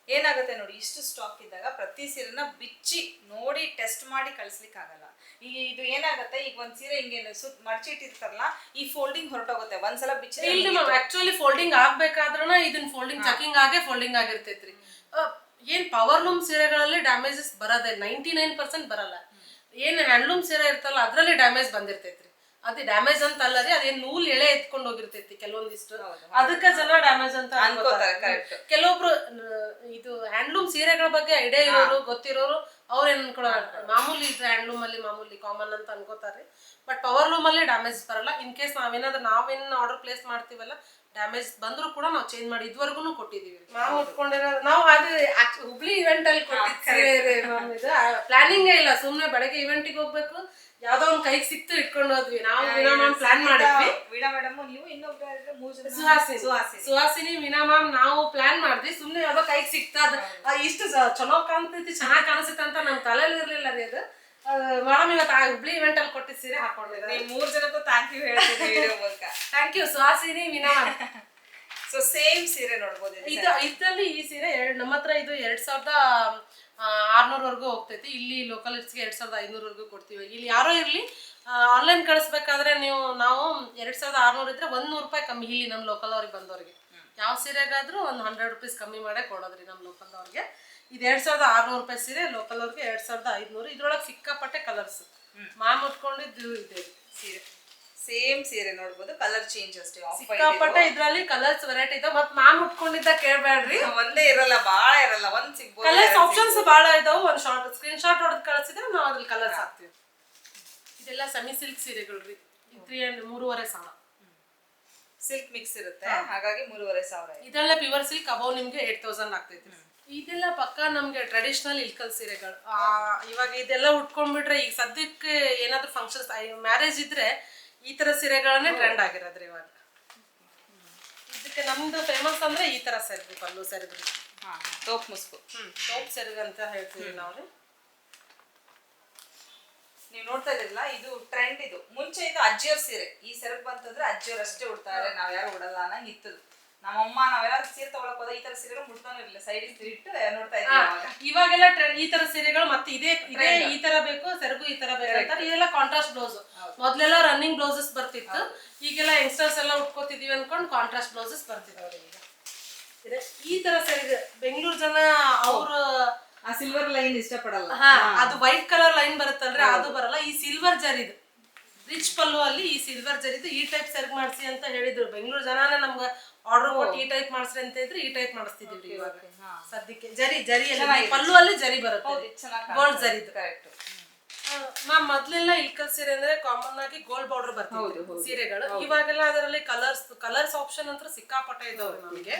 ಏನಾಗುತ್ತೆ ನೋಡಿ ಇಷ್ಟು ಸ್ಟಾಕ್ ಇದ್ದಾಗ ಪ್ರತಿ ಸೀರೆನ ಬಿಚ್ಚಿ ನೋಡಿ ಟೆಸ್ಟ್ ಮಾಡಿ ಕಳಿಸ್ಲಿಕ್ಕೆ ಆಗಲ್ಲ ಈಗ ಇದು ಏನಾಗುತ್ತೆ ಈಗ ಒಂದ್ ಸೀರೆ ಹಿಂಗೆ ಸುತ್ ಮಡ್ಚಿಟ್ಟಿರ್ತಾರಲ್ಲ ಈ ಫೋಲ್ಡಿಂಗ್ ಹೊರಟೋಗುತ್ತೆ. ಒಂದ್ಸಲ ಬಿಚ್ಚಿ ಇಲ್ಲಿ ಮ್ಯಾಮ್ ಆಕ್ಚುಲಿ ಫೋಲ್ಡಿಂಗ್ ಆಗ್ಬೇಕಾದ್ರೂ ಇದನ್ನ ಫೋಲ್ಡಿಂಗ್ ಚೆಕಿಂಗ್ ಆಗೇ ಫೋಲ್ಡಿಂಗ್ ಆಗಿರ್ತೈತ್ರಿ. ಏನ್ ಪವರ್ ಲೂಮ್ ಸೀರೆಗಳಲ್ಲಿ ಡ್ಯಾಮೇಜಸ್ ಬರೋದೇ ನೈಂಟಿ ನೈನ್ ಪರ್ಸೆಂಟ್ ಬರಲ್ಲ ಏನ್ ಹ್ಯಾಂಡ್ಲೂಮ್ ಸೀರೆ ಇರ್ತಲ್ಲ ಅದ್ರಲ್ಲಿ ಡ್ಯಾಮೇಜ್ ಬಂದಿರ್ತೈತ್ರಿ. ಅದು ಡ್ಯಾಮೇಜ್ ಅಂತ ಅಲ್ಲದೆ ಅದೇ ನೂಲ್ ಎಳೆ ಎತ್ಕೊಂಡು ಹೋಗಿರ್ತೈತಿ ಕೆಲವೊಂದಿಷ್ಟು. ಅದಕ್ಕೆ ಜನ ಡ್ಯಾಮೇಜ್ ಅಂತ. ಕೆಲವೊಬ್ರು ಇದು ಹ್ಯಾಂಡ್ಲೂಮ್ ಸೀರೆಗಳ ಬಗ್ಗೆ ಐಡಿಯಾ ಇರೋರು ಗೊತ್ತಿರೋರು ಅವ್ರು ಏನ್ ಮಾಮೂಲಿ ಇದು ಹ್ಯಾಂಡ್ಲೂಮ್ ಅಲ್ಲಿ ಮಾಮೂಲಿ ಕಾಮನ್ ಅಂತ ಅನ್ಕೋತಾರೆ. ಬಟ್ ಪವರ್ ಲೂಮ್ ಅಲ್ಲಿ ಡ್ಯಾಮೇಜ್ ಬರಲ್ಲ. ಇನ್ ಕೇಸ್ ನಾವೇನಾದ್ರೂ ನಾವೇನ್ ಆರ್ಡರ್ ಪ್ಲೇಸ್ ಮಾಡ್ತೀವಲ್ಲ ಡ್ಯಾಮೇಜ್ ಬಂದ್ರು ಕೂಡ ನಾವು ಚೇಂಜ್ ಮಾಡಿ ಇದುವರೆಗೂ ಕೊಟ್ಟಿದೀವಿ. ನಾವು ಉಟ್ಕೊಂಡಿರೋ ನಾವು ಅದು ಹುಬ್ಳಿ ಇವೆಂಟ್ ಅಲ್ಲಿ ಕೊಟ್ಟಿದ್ದು ಪ್ಲಾನಿಂಗ್ ಇಲ್ಲ. ಸುಮ್ನೆ ಬೆಳಗ್ಗೆ ಇವೆಂಟಿಗೆ ಹೋಗ್ಬೇಕು ಯಾವ್ದೋ ಒಂದ್ ಕೈಗೆ ಸಿಕ್ತು ಇಟ್ಕೊಂಡು ಹೋದ್ವಿ. ನಾವು ಪ್ಲಾನ್ ಮಾಡಿದ್ವಿ. ವೀಣಾ ಮೇಡಮ್ ನೀವು ಇನ್ನೊಬ್ರು ಸುಹಾಸಿನಿ. ಸುಹಾಸಿನಿ. ಮೀನಾ ಮ್ಯಾಮ್ ನಾವು ಪ್ಲಾನ್ ಮಾಡಿದ್ವಿ. ಸುಮ್ನೆ ಯಾವ್ದೋ ಕೈಗೆ ಸಿಕ್ತ. ಅದು ಇಷ್ಟು ಚಲೋ ಕಾಣ್ತೈತಿ ಚೆನ್ನಾಗಿ ಕಾಣಿಸುತ್ತೆ ಅಂತ ನಮ್ ತಲೆಯಲ್ಲಿ ಇರ್ಲಿಲ್ಲ ರೀ ಅದು. ಮೇಡಮ್ ಇವತ್ತು ಆ ಹುಬ್ಳಿ ಇವೆಂಟ್ ಅಲ್ಲಿ ಕೊಟ್ಟಿದ್ ಸೀರೆ ಹಾಕೊಂಡಿದ್ದಾರೆ ಮೂರ್ ಜನಕ್ಕೂ ಥ್ಯಾಂಕ್ ಯು ಹೇಳ್ತೀನಿ thank you Suhasini Meena ma'am so same ಸೀರೆ ನೋಡ್ಬೋದು. ಇದು ಇದರಲ್ಲಿ ಈ ಸೀರೆ ಎರಡ್ ನಮ್ಮ ಹತ್ರ ಇದು ಎರಡ್ ಸಾವಿರದ ಆರ್ನೂರ್ವರೆಗೂ ಹೋಗ್ತೈತಿ. ಇಲ್ಲಿ ಲೋಕಲ್ ಇಟ್ಸ್ಗೆ ಎರಡು ಸಾವಿರದ ಐನೂರವರೆಗೂ ಕೊಡ್ತೀವಿ. ಇಲ್ಲಿ ಯಾರೋ ಇರಲಿ ಆನ್ಲೈನ್ ಕಳಿಸ್ಬೇಕಾದ್ರೆ ನೀವು ನಾವು ಎರಡು ಸಾವಿರದ ಆರ್ನೂರು ಇದ್ರೆ ಒಂದು ನೂರು ರೂಪಾಯಿ ಕಮ್ಮಿ ಇಲ್ಲಿ ನಮ್ಮ ಲೋಕಲ್ ಅವ್ರಿಗೆ ಬಂದವ್ರಿಗೆ. ಯಾವ ಸೀರೆಗಾದರೂ ಒಂದು ಹಂಡ್ರೆಡ್ ರುಪೀಸ್ ಕಮ್ಮಿ ಮಾಡೇ ಕೊಡೋದ್ರಿ ನಮ್ಮ ಲೋಕಲ್ ಅವ್ರಿಗೆ. ಇದು ಎರಡು ಸಾವಿರದ ಆರ್ನೂರು ರೂಪಾಯಿ ಸೀರೆ ಲೋಕಲ್ ಅವ್ರಿಗೆ ಎರಡು ಸಾವಿರದ ಐದುನೂರು ಇದ್ರೊಳಗೆ ಸಿಕ್ಕಾಪಟ್ಟೆ ಕಲರ್ಸ್ ಮಾಮ್ ಉಟ್ಕೊಂಡಿದ್ದು ಇದೆ ಸೀರೆ. ಸೇಮ್ ಸೀರೆ ನೋಡ್ಬೋದು ಕಲರ್ ಚೇಂಜ್ ಅಷ್ಟೇ ಸಿಕ್ಕಾಪಟ್ಟೆ ಇದ್ರಲ್ಲಿ ಕಲರ್ಸ್ ವೆರೈಟಿ ಇದಾವೆ ಮತ್ ಮ್ಯಾಮ್ ಉಟ್ಕೊಂಡಿದ್ದ ಕೇಳ್ಬೇಡ್ರಿ. ಒಂದೇ ಇರಲ್ಲ ಬಹಳ ಇರಲ್ಲ ಒಂದ್ ಸಿಗ್ಬೋದು ಕಲರ್ಸ್ ಆಪ್ಷನ್ಸ್ ಬಹಳ ಇದಾವೆ ಒಂದ್ ಶಾರ್ಟ್ ಸ್ಕ್ರೀನ್ ಶಾಟ್ ಹೊಡೆದ್ ಕಳಿಸಿದ್ರೆ ನಾವು ಅದ್ರಲ್ಲಿ ಕಲರ್ಸ್ ಹಾಕ್ತೀವಿ. ಇದೆಲ್ಲ ಸೆಮಿ ಸಿಲ್ಕ್ ಸೀರೆಗಳು ರೀ ತ್ರೀ ಅಂಡ್ ಮೂರುವರೆ ಸಾವಿರ. ಸಿಲ್ಕ್ ಮಿಕ್ಸ್ ಇರುತ್ತೆ ಹಾಗಾಗಿ ಮೂರುವರೆ ಸಾವಿರ ಇದೆ. ಇದೆಲ್ಲ ಪ್ಯೂರ್ ಸಿಲ್ಕ್ ಅಬೌವ್ ನಿಮ್ಗೆ ಏಟ್ ತೌಸಂಡ್ ಆಗ್ತೈತಿ. ಇದೆಲ್ಲ ಪಕ್ಕ ನಮ್ಗೆ ಟ್ರೆಡಿಷನಲ್ ಇಲ್ಕಲ್ ಸೀರೆಗಳು. ಆ, ಇವಾಗ ಇದೆಲ್ಲ ಉಟ್ಕೊಂಡ್ಬಿಟ್ರೆ ಈಗ ಸದ್ಯಕ್ಕೆ ಏನಾದ್ರೂ ಫಂಕ್ಷನ್ಸ್ ಮ್ಯಾರೇಜ್ ಇದ್ರೆ ಈ ತರ ಸೀರೆಗಳನ್ನೇ ಟ್ರೆಂಡ್ ಆಗಿರೋದ್ರಿ ಇವಾಗ. ಇದಕ್ಕೆ ನಮ್ದು ಫೇಮಸ್ ಅಂದ್ರೆ ಈ ತರ ಸೆರಗು ಪಲ್ಲು ಸೆರಗು. ಹಾ ಹಾ, ತೋಪ್ ಮುಸ್ಕು. ಹ್ಮ್. ಸೋಪ್ ಸೆರಗು ಅಂತ ಹೇಳ್ತೀವಿ ನಾವು ರೀ ನೀವು ನೋಡ್ತಾ ಇದ್ರಲ್ಲ ಇದು ಟ್ರೆಂಡ್ ಇದು. ಮುಂಚೆ ಇದು ಅಜ್ಜಿಯವ್ರ ಸೀರೆ. ಈ ಸೆರಗ್ ಬಂತಂದ್ರೆ ಅಜ್ಜಿಯವ್ರು ಅಷ್ಟೇ ಉಡ್ತಾರೆ ನಾವ್ ಯಾರು ಉಡಲ್ಲ ಅನ್ನಂಗ್ ಇತ್ತು ನಮ್ಮಮ್ಮ ನಾವೆಲ್ಲ ಸೀರೆ ತಗೊಳಕ್ ಹೋದ ಈ ತರ ಸೀರೆಗಳು ಮುಟ್ತಾನು ಇರ್ಲಿಲ್ಲ. ಸೈಡ್ ಇಟ್ಟು ನೋಡ್ತಾ ಇದ್ದೀವಿ ಇವಾಗೆಲ್ಲ ಟ್ರೆಂಡ್ ಈ ತರ ಸೀರೆಗಳು ಮತ್ತೆ ಇದೇ ಇದೇ ಈ ತರ ಬೇಕು ಸೆರಗು ಈ ತರ ಬೇಕು ಅಂತ. ಇದೆಲ್ಲ ಕಾಂಟ್ರಾಸ್ಟ್ ಬ್ಲೌಸ್ ಮೊದ್ಲೆಲ್ಲ ರನ್ನಿಂಗ್ ಬ್ಲೌಸಸ್ ಬರ್ತಿತ್ತು. ಈಗೆಲ್ಲ ಯಂಗ್ಸ್ಟರ್ಸ್ ಎಲ್ಲ ಉಟ್ಕೋತಿದೀವಿ ಅನ್ಕೊಂಡು ಕಾಂಟ್ರಾಸ್ಟ್ ಬ್ಲೌಸಸ್ ಬರ್ತಿದಾವ್ರಿ ಈಗ. ಈ ತರ ಸರಿ ಬೆಂಗಳೂರು ಜನ ಅವರು ಆ ಸಿಲ್ವರ್ ಲೈನ್ ಇಷ್ಟಪಡಲ್ಲ. ಹಾ ಅದು ವೈಟ್ ಕಲರ್ ಲೈನ್ ಬರುತ್ತಲ್ರಿ ಅದು ಬರಲ್ಲ. ಈ ಸಿಲ್ವರ್ ಜರಿದು. ರಿಚ್ ಪಲ್ಲು ಅಲ್ಲಿ ಈ ಸಿಲ್ವರ್ ಜರಿದು ಈ ಟೈಪ್ ಸೆರ್ಗ್ ಮಾಡಿಸಿ ಅಂತ ಹೇಳಿದ್ರು. ಬೆಂಗಳೂರು ಜನನೇ ನಮ್ಗೆ ಆರ್ಡರ್ ಕೊಟ್ಟು ಈ ಟೈಪ್ ಮಾಡಿಸ್ರಿ ಅಂತ ಇದ್ರೆ ಈ ಟೈಪ್ ಮಾಡಿಸ್ತಿದ್ವಿ ಇವಾಗ. ಸದ್ಯಕ್ಕೆ ಜರಿ ಜರಿ ಪಲ್ಲು ಅಲ್ಲಿ ಜರಿ ಬರುತ್ತೆ. ಗೋಲ್ಡ್ ಜರಿದು. ಕರೆಕ್ಟ್ ಮ್ಯಾಮ್ ಮೊದ್ಲೆಲ್ಲ ಇಲ್ಕಲ್ ಸೀರೆ ಅಂದ್ರೆ ಕಾಮನ್ ಆಗಿ ಗೋಲ್ಡ್ ಬಾರ್ಡರ್ ಬರ್ತಿತ್ತು ಸೀರೆಗಳು. ಇವಾಗೆಲ್ಲ ಅದರಲ್ಲಿ ಕಲರ್ಸ್ ಕಲರ್ಸ್ ಆಪ್ಷನ್ ಅಂತ ಸಿಕ್ಕಾಪಟ್ಟೆ ಇದಾವೆ ನಮಗೆ.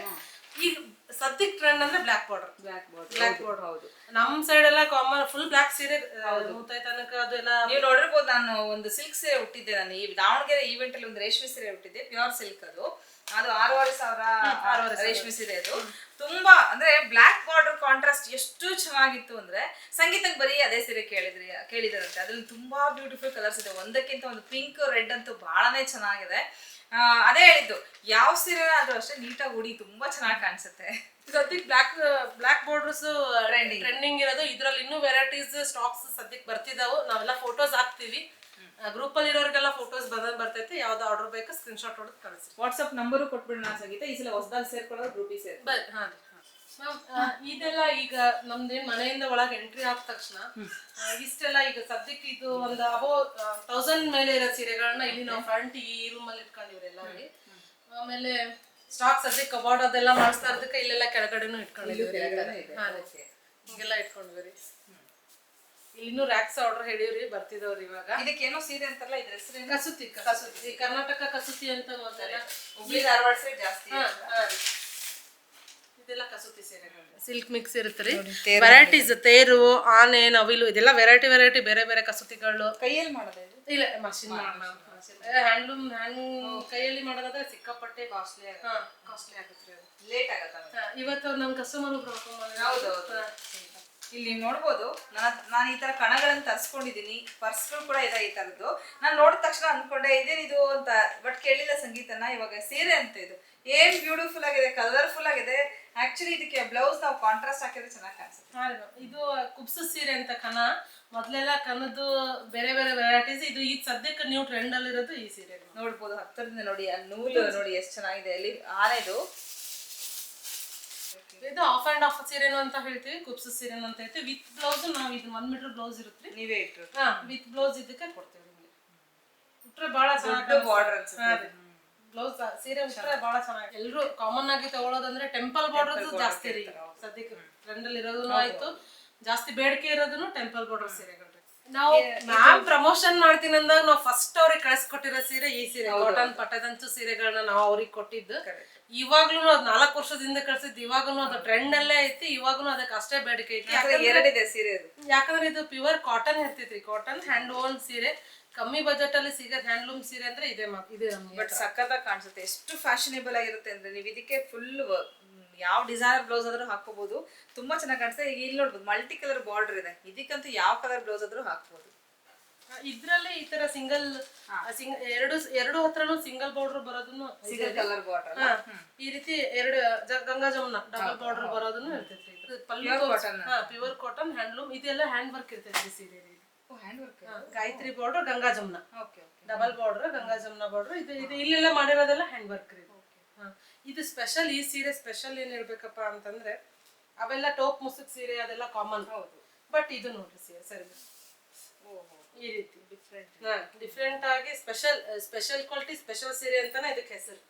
ಈಗ ಸದ್ಯಕ್ಕೆ ಟ್ರೆಂಡ್ ಅಂದ್ರೆ black border black border black border ಹೌದು. ನಮ್ ಸೈಡ್ ಎಲ್ಲ ಕಾಮನ್ ಫುಲ್ ಬ್ಲಾಕ್ ಸೀರೆ ನೂತೈ ತನಕ ಅದೆಲ್ಲ ನೀವು ನೋಡಿರ್ಬೋದು ನಾನು ಒಂದು ಸಿಲ್ಕ್ ಸೀರೆ ಹುಟ್ಟಿದ್ದೆ ನಾನು. ಈ ದಾವಣಗೆರೆ ಈವೆಂಟ್ ಅಲ್ಲಿ ಒಂದು ರೇಷ್ಮೆ ಸೀರೆ ಹುಟ್ಟಿದ್ದೆ ಪ್ಯೂರ್ ಸಿಲ್ಕ್ ಅದು. ಅದು ಆರೂವರೆ ಸಾವಿರ ರೇಷ್ಮೆ ಸೀರೆ ಅದು. ತುಂಬಾ ಅಂದ್ರೆ ಬ್ಲಾಕ್ ಬಾರ್ಡರ್ ಕಾಂಟ್ರಾಸ್ಟ್ ಎಷ್ಟು ಚೆನ್ನಾಗಿತ್ತು ಅಂದ್ರೆ ಸಂಗೀತಕ್ಕೆ ಬರೀ ಅದೇ ಸೀರೆ ಕೇಳಿದ್ರಿ ಕೇಳಿದಾರಂತೆ. ಅದ್ರಲ್ಲಿ ತುಂಬಾ ಬ್ಯೂಟಿಫುಲ್ ಕಲರ್ಸ್ ಇದೆ. ಒಂದಕ್ಕಿಂತ ಒಂದು ಪಿಂಕ್ ರೆಡ್ ಅಂತೂ ಬಹಳನೇ ಚೆನ್ನಾಗಿದೆ. ಅದೇ ಹೇಳಿದ್ದು ಯಾವ ಸೀರೆ ಆದ್ರೂ ಅಷ್ಟೇ ನೀಟಾಗಿ ಉಡಿ ತುಂಬಾ ಚೆನ್ನಾಗಿ ಕಾಣಿಸುತ್ತೆ. ಸದ್ಯಕ್ಕೆ black black borders trending trending ಇರೋದು. ಇದ್ರಲ್ಲಿ ಇನ್ನೂ ವೆರೈಟೀಸ್ ಸ್ಟಾಕ್ಸ್ ಸದ್ಯಕ್ಕೆ ಬರ್ತಿದಾವು. ನಾವೆಲ್ಲ ಫೋಟೋಸ್ ಹಾಕ್ತಿವಿ. ಗ್ರೂಪ್ ಅಲ್ಲಿ ಇರೋರಿಗೆಲ್ಲ ಫೋಟೋಸ್ ಬಂದ್ ಬರ್ತೈತೆ ಯಾವ್ದು ಆರ್ಡರ್ ಬೇಕು ಸ್ಕ್ರೀನ್ ಶಾಟ್ ಹೊಡೆದು ಕಳಿಸಿ. ವಾಟ್ಸ್ಆಪ್ ನಂಬರ್ ಕೊಟ್ಬಿಡೋಣ ಸಂಗೀತ ಈ ಸಲ ಹೊಸದಾಗಿ ಸೇರ್ಕೊಳ್ಳೋದು ಗ್ರೂಪಿಗೆ ಸೇರ್ ಬರ್ ಹಾ ರೀ, ಮ್ಯಾಮ್, ಆ, ಇದೆಲ್ಲ ಈಗ ನಮ್ದೇನ್ ಮನೆಯಿಂದ ಒಳಗೆ ಎಂಟ್ರಿ ಆದ ತಕ್ಷಣ ಇಷ್ಟೆಲ್ಲ ಈಗ ಸದ್ಯಕ್ಕೆ ಇದು ಒಂದು ಅಬೋ ತೌಸಂಡ್ ಮೇಲೆ ಇರೋ ಸೀರೆಗಳನ್ನ ಇಲ್ಲಿ ನಾವು ಫ್ರಂಟ್ ಈ ರೂಮ್ ಅಲ್ಲಿ ಇಟ್ಕೊಂಡಿವ್ರಿ ಎಲ್ಲ ಆಮೇಲೆ ಸ್ಟಾಕ್ ಸದ್ಯಕ್ಕೆ ಕಬಾರ್ಡ್ ಅದೆಲ್ಲ ಮಾಡಿಸ್ತಾ ಇರೋದಕ್ಕೆ ಇಲ್ಲೆಲ್ಲ ಕೆಳಗಡೆನೂ ರೀ. ಹಿಂಗೆಲ್ಲ ಇಟ್ಕೊಂಡ್ವಿ ರೀ ಇನ್ನೂ ರ್ಯಾಕ್ಸ್ ಆರ್ಡರ್ ಹೇಳಿವ್ರಿ ಬರ್ತಿದವ್ರಿ ಇವಾಗ. ಇದಕ್ಕೇನೋ ಸೀರೆ ಅಂತಾರಲ್ಲ ಇದ್ರ ಹೆಸರು ಕಸೂತಿ ಕಸೂತಿ. ಕರ್ನಾಟಕ ಕಸೂತಿ ಅಂತ ಮೊದಲ ಹುಬ್ಳಿ ಧಾರವಾಡ ಸೈಡ್ ಜಾಸ್ತಿ ಇದೆಲ್ಲ ಕಸೂತಿ ಸೀರೆಗಳು. ಸಿಲ್ಕ್ ಮಿಕ್ಸ್ ಇರುತ್ತೆ ರೀ. ತೇರು ವೆರೈಟೀಸ್ ತೇರು ಆನೆ ನವಿಲು ಇದೆಲ್ಲ ವೆರೈಟಿ ವೆರೈಟಿ ಬೇರೆ ಬೇರೆ ಕಸೂತಿಗಳು. ಕೈಯಲ್ಲಿ ಮಾಡೋದು ಇಲ್ಲ ಮಷಿನ್ ಹ್ಯಾಂಡ್ಲೂಮ್ ಹ್ಯಾಂಡ್ ಕೈಯಲ್ಲಿ ಮಾಡೋದಾದ್ರೆ ಸಿಕ್ಕಾಪಟ್ಟೆ ಕಾಸ್ಟ್ಲಿ ಕಾಸ್ಟ್ಲಿ ಆಗುತ್ತೆ ಲೇಟ್ ಆಗತ್ತ ಇವತ್ತು ನಮ್ಮ ಕಸ್ಟಮರ್ ಒಬ್ರು ಹೌದು ಇಲ್ಲಿ ನೀವು ನೋಡ್ಬೋದು ನಾನು ನಾನು ಈ ತರ ಕಣಗಳನ್ನು ತರಿಸ್ಕೊಂಡಿದ್ದೀನಿ ಪರ್ಸ್ಗಳು ಕೂಡ ಇದೆ ಈ ಥರದ್ದು ನಾನು ನೋಡಿದ ತಕ್ಷಣ ಅಂದ್ಕೊಂಡೆ ಇದೇನಿದು ಅಂತ ಬಟ್ ಕೇಳಿಲ್ಲ ಸಂಗೀತನ ಇವಾಗ ಸೀರೆ ಅಂತ ಇದು. ಏನ್ ಬ್ಯೂಟಿಫುಲ್ ಆಗಿದೆ ಕಲರ್ಫುಲ್ ಆಗಿದೆ. ಆಕ್ಚುಲಿ ಇದಕ್ಕೆ ಬ್ಲೌಸ್ ನಾವು ಕಾಂಟ್ರಾಸ್ಟ್ ಹಾಕಿದ್ರೆ ಚೆನ್ನಾಗಿ ಕಾಣಿಸುತ್ತೆ. ಇದು ಕುಬ್ಸ ಸೀರೆ ಅಂತ ಕನ ಮೊದಲೆಲ್ಲ ಕನದ್ದು ಬೇರೆ ಬೇರೆ ವೆರೈಟೀಸ್ ಇದು ಈಗ ಸದ್ಯಕ್ಕೆ ನ್ಯೂ ಟ್ರೆಂಡ್ ಅಲ್ಲಿ ಇರೋದು ಈ ಸೀರೆ. ನೋಡ್ಬೋದು ಹತ್ತರದಿಂದ ನೋಡಿ ಆ ನೂಲು ನೋಡಿ ಎಷ್ಟು ಚೆನ್ನಾಗಿದೆ. ಅಲ್ಲಿ ಆನೆದು ಇದು ಆಫ್ ಅಂಡ್ ಆಫ್ ಸೀರೆನು ಅಂತ ಹೇಳ್ತೀವಿ ಕುಪ್ಸ ಸೀರೆನು ಅಂತ ಹೇಳ್ತೀವಿ. ವಿತ್ ಬ್ಲೌಸ್ ನಾವು ಇದು ಒಂದ್ ಮೀಟರ್ ಬ್ಲೌಸ್ ಇರುತ್ತೆ ನೀವೇ ಇಟ್ಟು ಹಾ ವಿತ್ ಬ್ಲೌಸ್ ಇದಕ್ಕೆ ಕೊಡ್ತೀವಿ ನಿಮಗೆ. ಉಟ್ರೆ ಬಹಳ ಚೆನ್ನಾಗಿ ಬಾರ್ಡರ್ ಅನ್ಸುತ್ತೆ ಬ್ಲೌಸ್ ಸೀರೆ ಉಟ್ರೆ ಬಹಳ ಚೆನ್ನಾಗಿ ಎಲ್ಲರೂ ಕಾಮನ್ ಆಗಿ ತಗೊಳ್ಳೋದಂದ್ರೆ ಟೆಂಪಲ್ ಬಾರ್ಡರ್ ಜಾಸ್ತಿ ರೀ. ಸದ್ಯಕ್ಕೆ ಟ್ರೆಂಡ್ ಅಲ್ಲಿ ಇರೋದು ಆಯ್ತು ಜಾಸ್ತಿ ಬೇಡಿಕೆ ಇರೋದನ್ನು ಟೆಂಪಲ್ ಬಾರ್ಡರ್ ಸೀರೆಗಳು ನಾವು ನಾನ್ ಪ್ರಮೋಷನ್ ಮಾಡ್ತೀನಿ ಅಂದಾಗ ನಾವು ಫಸ್ಟ್ ಅವ್ರಿಗೆ ಕಳ್ಸಿಕೊಟ್ಟಿರೋ ಸೀರೆ ಈ ಸೀರೆ ಕಾಟನ್ ಪಟ್ಟದಂಚು ಸೀರೆಗಳನ್ನ ನಾವು ಅವ್ರಿಗೆ ಕೊಟ್ಟಿದ್ದು. ಇವಾಗ್ಲೂ ಅದ್ ನಾಲ್ಕು ವರ್ಷದಿಂದ ಕಳ್ಸಿದ್ ಇವಾಗನು ಅದು ಟ್ರೆಂಡ್ ಅಲ್ಲೇ ಐತಿ ಇವಾಗನು ಅದಕ್ಕೆ ಅಷ್ಟೇ ಬೇಡಿಕೆ ಐತಿ. ಎರಡಿದೆ ಸೀರೆ ಯಾಕಂದ್ರೆ ಇದು ಪ್ಯೂರ್ ಕಾಟನ್ ಇರ್ತೈತಿ ಕಾಟನ್ ಹ್ಯಾಂಡ್ ಓನ್ ಸೀರೆ. ಕಮ್ಮಿ ಬಜೆಟ್ ಅಲ್ಲಿ ಸಿಗೋದ್ ಹ್ಯಾಂಡ್ಲೂಮ್ ಸೀರೆ ಅಂದ್ರೆ ಇದೆ ಇದೆ ಬಟ್ ಸಖತ್ತಾಗಿ ಕಾಣಿಸುತ್ತೆ. ಎಷ್ಟು ಫ್ಯಾಷನೇಬಲ್ ಆಗಿರುತ್ತೆ ಅಂದ್ರೆ ನೀವು ಇದಕ್ಕೆ ಫುಲ್ ಯಾವ ಡಿಸೈನರ್ ಬ್ಲೌಸ್ ಆದ್ರೂ ಹಾಕೋಬಹುದು ತುಂಬಾ ಚೆನ್ನಾಗಿ ಕಾಣಿಸ್ತದೆ ಈಗ ಇಲ್ಲಿ ನೋಡ್ಬೋದು ಮಲ್ಟಿ ಕಲರ್ ಬಾರ್ಡರ್ ಇದೆ. ಇದಕ್ಕಂತೂ ಯಾವ ಕಲರ್ ಬ್ಲೌಸ್ ಆದ್ರೂ ಹಾಕ್ಬೋದು. ಇದ್ರಲ್ಲೇ ಈ ತರ ಸಿಂಗಲ್ ಎರಡು ಎರಡು ಹತ್ರನು ಸಿಂಗಲ್ ಬಾರ್ಡರ್ ಬರೋದನ್ನು ಸಿಂಗಲ್ ಕಲರ್ ಬಾರ್ಡರ್ ಈ ರೀತಿ ಎರಡು ಗಂಗಾ ಜಮುನ ಡಬಲ್ ಬಾರ್ಡರ್ ಬರೋದನ್ನು ಇರ್ತೈತ್ರಿ. ಪ್ಯೂರ್ ಕಾಟನ್ ಹ್ಯಾಂಡ್ಲೂಮ್ ಇದೆಲ್ಲ ಹ್ಯಾಂಡ್ ವರ್ಕ್ ಇರ್ತೈತ್ರಿ ಸೀರೆ Gayathri border Ganga Jamuna. Double border Ganga Jamuna border ಇದು ಇಲ್ಲೆಲ್ಲ ಮಾಡಿರೋದೆಲ್ಲ ಹ್ಯಾಂಡ್ ವರ್ಕ್ ರೀ. ಇದು ಸ್ಪೆಷಲ್ ಈ ಸೀರೆ ಸ್ಪೆಷಲ್ ಏನ್ ಹೇಳ್ಬೇಕಪ್ಪ ಅಂತಂದ್ರೆ ಅವೆಲ್ಲ ಟೋಪ್ ಮುಸುಕ್ ಸೀರೆ ಅದೆಲ್ಲ ಕಾಮನ್ ಹೌದು. ಬಟ್ ಇದು ನೋಡ್ರಿ ಸೀರೆ ಸರಿ ಈ ರೀತಿ ಡಿಫ್ರೆಂಟ್ ಡಿಫ್ರೆಂಟ್ ಆಗಿ ಸ್ಪೆಷಲ್ ಸ್ಪೆಷಲ್ ಕ್ವಾಲಿಟಿ ಸ್ಪೆಷಲ್ ಸೀರೆ ಅಂತಾನೆ ಇದಕ್ಕೆ ಹೆಸರು.